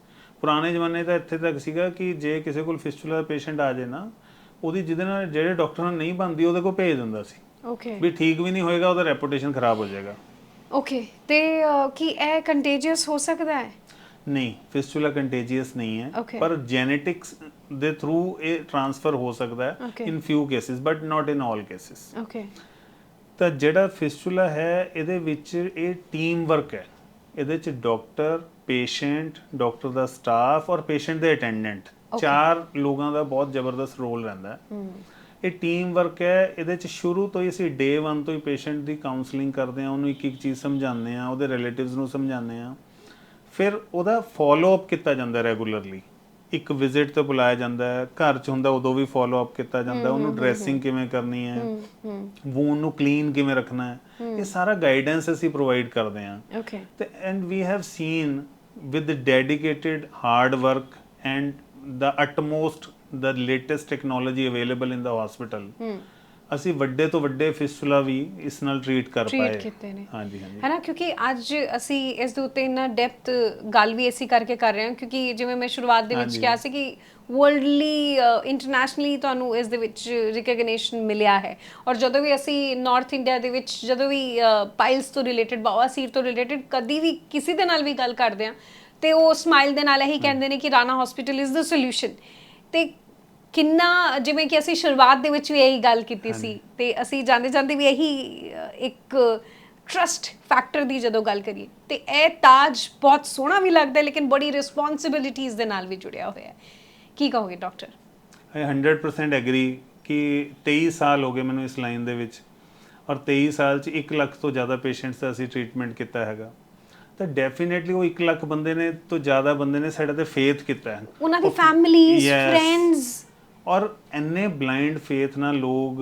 ਪੁਰਾਣੇ ਜ਼ਮਾਨੇ ਤਾਂ ਇੱਥੇ ਤੱਕ ਸੀਗਾ ਕਿ ਜੇ ਕਿਸੇ ਕੋਲ ਫਿਸਟੂਲਾ ਦਾ ਪੇਸ਼ੈਂਟ ਆ ਜਾਏ ਨਾ ਉਹਦੀ ਜਿਹਦੇ ਨਾਲ ਜਿਹੜੇ ਡਾਕਟਰ ਨਾਲ ਨਹੀਂ ਬਣਦੀ ਉਹਦੇ ਕੋਲ ਭੇਜ ਦਿੰਦਾ ਸੀ। Okay. ਵੀ ਠੀਕ ਵੀ ਨਹੀਂ ਹੋਏਗਾ ਉਹਦਾ ਰੈਪੂਟੇਸ਼ਨ ਖਰਾਬ ਹੋ ਜਾਏਗਾ। ਓਕੇ ਤੇ ਕੀ ਇਹ ਕੰਟੇਜੀਅਸ ਹੋ ਸਕਦਾ ਹੈ? ਨਹੀਂ ਫਿਸਟੂਲਾ ਕੰਟੇਜੀਅਸ ਨਹੀਂ ਹੈ। Okay. ਪਰ ਜੈਨੇਟਿਕਸ ਦੇ ਥਰੂ ਇਹ ਟ੍ਰਾਂਸਫਰ ਹੋ ਸਕਦਾ ਹੈ Okay. In few cases but not in all cases okay ਤਾਂ ਜਿਹੜਾ ਫਿਸਟੂਲਾ ਹੈ ਇਹਦੇ ਵਿੱਚ ਇਹ ਟੀਮ ਵਰਕ ਹੈ। ਇਹਦੇ ਚ ਡਾਕਟਰ ਪੇਸ਼ੈਂਟ ਡਾਕਟਰ ਦਾ ਸਟਾਫ ਔਰ ਪੇਸ਼ੈਂਟ ਦੇ ਅਟੈਂਡੈਂਟ ਚਾਰ ਲੋਕਾਂ ਦਾ ਬਹੁਤ ਜ਼ਬਰਦਸਤ ਰੋਲ ਰਹਿੰਦਾ ਹੈ। ਇਹ ਟੀਮ ਵਰਕ ਹੈ ਇਹਦੇ ਚ ਸ਼ੁਰੂ ਤੋਂ ਹੀ ਅਸੀਂ ਡੇ 1 ਤੋਂ ਹੀ ਪੇਸ਼ੈਂਟ ਦੀ ਕਾਉਂਸਲਿੰਗ ਕਰਦੇ ਆ ਉਹਨੂੰ ਇੱਕ ਇੱਕ ਚੀਜ਼ ਸਮਝਾਉਂਦੇ ਆ ਉਹਦੇ ਰਿਲੇਟਿਵਸ ਨੂੰ ਸਮਝਾਉਂਦੇ ਆ ਫਿਰ ਉਹਦਾ ਫਾਲੋ ਅਪ ਕੀਤਾ ਜਾਂਦਾ ਰੈਗੂਲਰਲੀ ਇੱਕ ਵਿਜ਼ਿਟ ਤੇ ਬੁਲਾਇਆ ਜਾਂਦਾ ਹੈ ਘਰ ਚ ਹੁੰਦਾ ਉਦੋਂ ਵੀ ਫਾਲੋ ਅਪ ਕੀਤਾ ਜਾਂਦਾ ਹੈ ਉਹਨੂੰ ਡਰੈਸਿੰਗ ਕਿਵੇਂ ਕਰਨੀ ਹੈ ਵੂਨ ਨੂੰ ਕਲੀਨ ਕਿਵੇਂ ਰੱਖਣਾ ਹੈ ਇਹ ਸਾਰਾ ਗਾਈਡੈਂਸ ਅਸੀਂ ਪ੍ਰੋਵਾਈਡ ਕਰਦੇ ਹਾਂ। ਓਕੇ ਤੇ and we have seen with dedicated hard work and the utmost the latest technology available in the hospital. ਅਸੀਂ ਵੱਡੇ ਤੋਂ ਵੱਡੇ ਫਿਸਟੂਲਾ ਵੀ ਇਸ ਨਾਲ ਟ੍ਰੀਟ ਕਰ ਪਾਏ। ਕੀਤੇ ਨੇ। ਹਾਂਜੀ ਹਾਂਜੀ। ਹੈ ਨਾ? ਕਿਉਂਕਿ ਅੱਜ ਅਸੀਂ ਇਸ ਦੇ ਉੱਤੇ ਇੰਨਾ ਡੈਪਥ ਗੱਲ ਵੀ ਅਸੀਂ ਕਰਕੇ ਕਰ ਰਹੇ ਹਾਂ ਕਿਉਂਕਿ ਜਿਵੇਂ ਮੈਂ ਸ਼ੁਰੂਆਤ ਦੇ ਵਿੱਚ ਹਾਂਜੀ। ਕਿਹਾ ਸੀ ਕਿ ਵਰਲਡਲੀ ਇੰਟਰਨੈਸ਼ਨਲੀ ਤੁਹਾਨੂੰ ਇਸ ਦੇ ਵਿੱਚ ਰਿਕਗਨੀਸ਼ਨ ਮਿਲਿਆ ਹੈ। ਔਰ ਜਦੋਂ ਵੀ ਅਸੀਂ ਨਾਰਥ ਇੰਡੀਆ ਦੇ ਵਿੱਚ ਜਦੋਂ ਵੀ ਪਾਈਲਸ ਤੋਂ ਰਿਲੇਟਡ ਬਾਵਾਸੀਰ ਤੋਂ ਰਿਲੇਟਡ ਕਦੀ ਵੀ ਕਿਸੇ ਦੇ ਨਾਲ ਵੀ ਗੱਲ ਕਰਦੇ ਹਾਂ ਤੇ ਉਹ ਸਮਾਈਲ ਦੇ ਨਾਲ ਇਹੀ ਕਹਿੰਦੇ ਨੇ ਕਿ Rana hospital is the solution ਤੇ ਕਿੰਨਾ ਜਿਵੇਂ ਕਿ ਅਸੀਂ ਸ਼ੁਰੂਆਤ ਦੇ ਵਿੱਚ ਵੀ ਇਹੀ ਗੱਲ ਕੀਤੀ ਸੀ ਤੇ ਅਸੀਂ ਜਾਂਦੇ ਜਾਂਦੇ ਵੀ ਇਹੀ ਇੱਕ ਟਰਸਟ ਫੈਕਟਰ ਦੀ ਜਦੋਂ ਗੱਲ ਕਰੀਏ ਤੇ ਇਹ ਤਾਜ ਬਹੁਤ ਸੋਹਣਾ ਵੀ ਲੱਗਦਾ ਹੈ ਲੇਕਿਨ ਬੜੀ ਰਿਸਪੌਂਸਿਬਿਲਿਟੀਆਂ ਦੇ ਨਾਲ ਵੀ ਜੁੜਿਆ ਹੋਇਆ ਹੈ। ਕੀ ਕਹੋਗੇ ਡਾਕਟਰ ਆਈ 100% ਐਗਰੀ ਕਿ 23 ਸਾਲ ਹੋ ਗਏ ਮੈਨੂੰ ਇਸ ਲਾਈਨ ਦੇ ਵਿੱਚ ਔਰ 23 ਸਾਲ ਚ 1 ਲੱਖ ਤੋਂ ਜ਼ਿਆਦਾ ਪੇਸ਼ੈਂਟਸ ਦਾ ਅਸੀਂ ਟ੍ਰੀਟਮੈਂਟ ਕੀਤਾ ਹੈਗਾ। ਤਾਂ ਡੈਫੀਨਿਟਲੀ ਉਹ 1 ਲੱਖ ਬੰਦੇ ਨੇ ਤੋਂ ਜ਼ਿਆਦਾ ਬੰਦੇ ਨੇ ਸਾਡੇ ਤੇ ਫੇਥ ਕੀਤਾ ਹੈ। ਉਹਨਾਂ ਦੀ ਫੈਮਿਲੀਜ਼. ਫਰੈਂਡਸ ਔਰ ਐਨੇ ਬਲਾਈਂਡ ਫੇਥ ਨਾਲ ਲੋਕ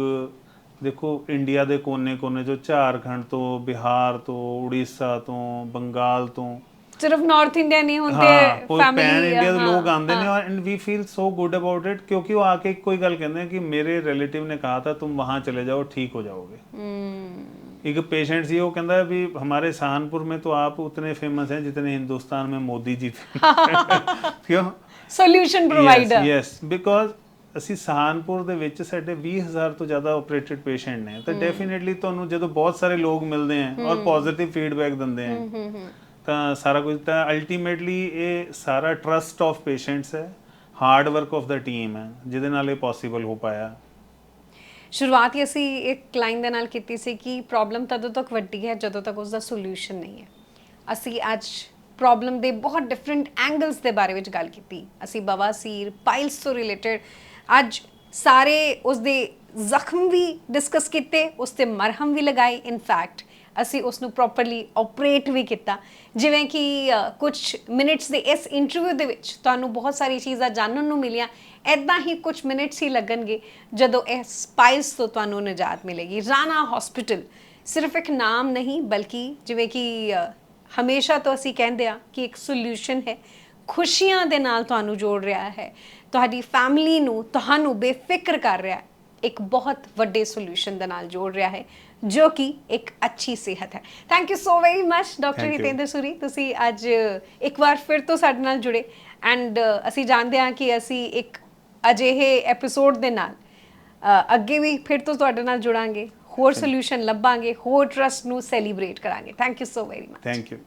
ਦੇਖੋ ਇੰਡੀਆ ਦੇ ਕੋਨੇ-ਕੋਨੇ ਚੋਂ ਝਾਰਖੰਡ ਤੋਂ ਬਿਹਾਰ ਤੋਂ ਉੜੀਸਾ ਤੋਂ ਬੰਗਾਲ ਤੋਂ। ਸਿਰਫ ਨਾਰਥ ਇੰਡੀਆ ਨਹੀਂ ਹੁੰਦੇ ਫੈਮਿਲੀ ਪੈਨ ਇੰਡੀਆ ਦੇ ਲੋਕ ਆਉਂਦੇ ਨੇ ਔਰ we feel so good about it ਕਿਉਂਕਿ ਉਹ ਆ ਕੇ ਕੋਈ ਗੱਲ ਕਹਿੰਦੇ ਕਿ ਮੇਰੇ ਰਿਲੇਟਿਵ ਨੇ ਕਹਾ ਤਾਂ ਤੁਮ ਵਹਾਂ ਚਲੇ ਜਾਓ ਠੀਕ ਹੋ ਜਾਓਗੇ। एक पेशेंट ਸੀ ਉਹ ਕਹਿੰਦਾ ਵੀ ਹਮਾਰੇ ਸਹਾਨਪੁਰ में तो आप उतने फेमस हैं जितने हिंदुस्तान में मोदी जी थे क्यों सोल्यूशन प्रोवाइडर यस बिकॉज ਅਸੀਂ ਸਹਾਨਪੁਰ ਦੇ ਵਿੱਚ ਸਾਡੇ 20000 ਤੋਂ ਜ਼ਿਆਦਾ ਆਪਰੇਟਡ ਪੇਸ਼ੈਂਟ ਨੇ। ਤਾਂ ਡੈਫੀਨਿਟਲੀ ਤੁਹਾਨੂੰ ਜਦੋਂ ਬਹੁਤ ਸਾਰੇ ਲੋਕ ਮਿਲਦੇ ਆ ਔਰ ਪੋਜ਼ਿਟਿਵ ਫੀਡਬੈਕ ਦਿੰਦੇ ਆ ਤਾਂ ਸਾਰਾ ਕੁਝ ਤਾਂ ਅਲਟੀਮੇਟਲੀ ਇਹ ਸਾਰਾ ਟਰਸਟ ਆਫ ਪੇਸ਼ੈਂਟਸ ਹੈ hard work of the team ਹੈ ਜਿਹਦੇ ਨਾਲ ਇਹ ਪੋਸੀਬਲ ਹੋ ਪਾਇਆ। ਸ਼ੁਰੂਆਤ ਹੀ ਅਸੀਂ ਇੱਕ ਲਾਈਨ ਦੇ ਨਾਲ ਕੀਤੀ ਸੀ ਕਿ ਪ੍ਰੋਬਲਮ ਤਦੋਂ ਤੱਕ ਵੱਡੀ ਹੈ ਜਦੋਂ ਤੱਕ ਉਸ ਦਾ ਸੋਲੂਸ਼ਨ ਨਹੀਂ ਹੈ। ਅਸੀਂ ਅੱਜ ਪ੍ਰੋਬਲਮ ਦੇ ਬਹੁਤ ਡਿਫਰੈਂਟ ਐਂਗਲਸ ਦੇ ਬਾਰੇ ਵਿੱਚ ਗੱਲ ਕੀਤੀ। ਅਸੀਂ ਬਵਾਸੀਰ ਪਾਈਲਸ ਤੋਂ ਰਿਲੇਟਡ ਅੱਜ ਸਾਰੇ ਉਸ ਦੇ ਜ਼ਖਮ ਵੀ ਡਿਸਕਸ ਕੀਤੇ ਉਸ ਤੇ ਮਰਹਮ ਵੀ ਲਗਾਏ। ਇਨ ਫੈਕਟ ਅਸੀਂ ਉਸ ਨੂੰ ਪ੍ਰੋਪਰਲੀ ਆਪਰੇਟ ਵੀ ਕੀਤਾ। ਜਿਵੇਂ ਕਿ ਕੁਝ ਮਿੰਟਸ ਦੇ ਇਸ ਇੰਟਰਵਿਊ ਦੇ ਵਿੱਚ ਤੁਹਾਨੂੰ ਬਹੁਤ ਸਾਰੀ ਚੀਜ਼ਾਂ ਜਾਣਨ ਨੂੰ ਮਿਲੀਆਂ। ਐਦਾਂ ਹੀ ਕੁਝ ਮਿੰਟਸ ਹੀ ਲੱਗਣਗੇ ਜਦੋਂ ਇਹ ਸਪਾਈਸ ਤੋਂ ਤੁਹਾਨੂੰ ਨਿਜਾਤ ਮਿਲੇਗੀ। ਰਾਣਾ ਹਸਪੀਟਲ ਸਿਰਫ ਇੱਕ ਨਾਮ ਨਹੀਂ, ਬਲਕਿ ਜਿਵੇਂ ਕਿ ਹਮੇਸ਼ਾ ਤੋਂ ਅਸੀਂ ਕਹਿੰਦੇ ਆ ਕਿ ਇੱਕ ਸੋਲੂਸ਼ਨ ਹੈ। ਖੁਸ਼ੀਆਂ ਦੇ ਨਾਲ ਤੁਹਾਨੂੰ ਜੋੜ ਰਿਹਾ ਹੈ। ਤੁਹਾਡੀ ਫੈਮਿਲੀ ਨੂੰ ਤੁਹਾਨੂੰ ਬੇਫਿਕਰ ਕਰ ਰਿਹਾ ਹੈ। ਇੱਕ ਬਹੁਤ ਵੱਡੇ ਸੋਲੂਸ਼ਨ ਦੇ ਨਾਲ ਜੋੜ ਰਿਹਾ ਹੈ ਜੋ ਕਿ ਇੱਕ ਅੱਛੀ ਸਿਹਤ ਹੈ। Thank you so very much doctor Thank you. Hitender Suri ਤੁਸੀਂ ਅੱਜ ਇੱਕ ਵਾਰ ਫਿਰ ਤੋਂ ਸਾਡੇ ਨਾਲ ਜੁੜੇ। ਐਂਡ ਅਸੀਂ ਜਾਣਦੇ ਹਾਂ ਕਿ ਅਸੀਂ ਇੱਕ ਅਜਿਹੇ ਐਪੀਸੋਡ ਦੇ ਨਾਲ ਅ, ਅੱਗੇ ਵੀ ਫਿਰ ਤੋਂ ਤੁਹਾਡੇ ਨਾਲ ਜੁੜਾਂਗੇ ਹੋਰ ਸੋਲੂਸ਼ਨ ਲੱਭਾਂਗੇ ਹੋਰ ਟਰਸਟ ਨੂੰ ਸੈਲੀਬ੍ਰੇਟ ਕਰਾਂਗੇ। Thank you so very much thank you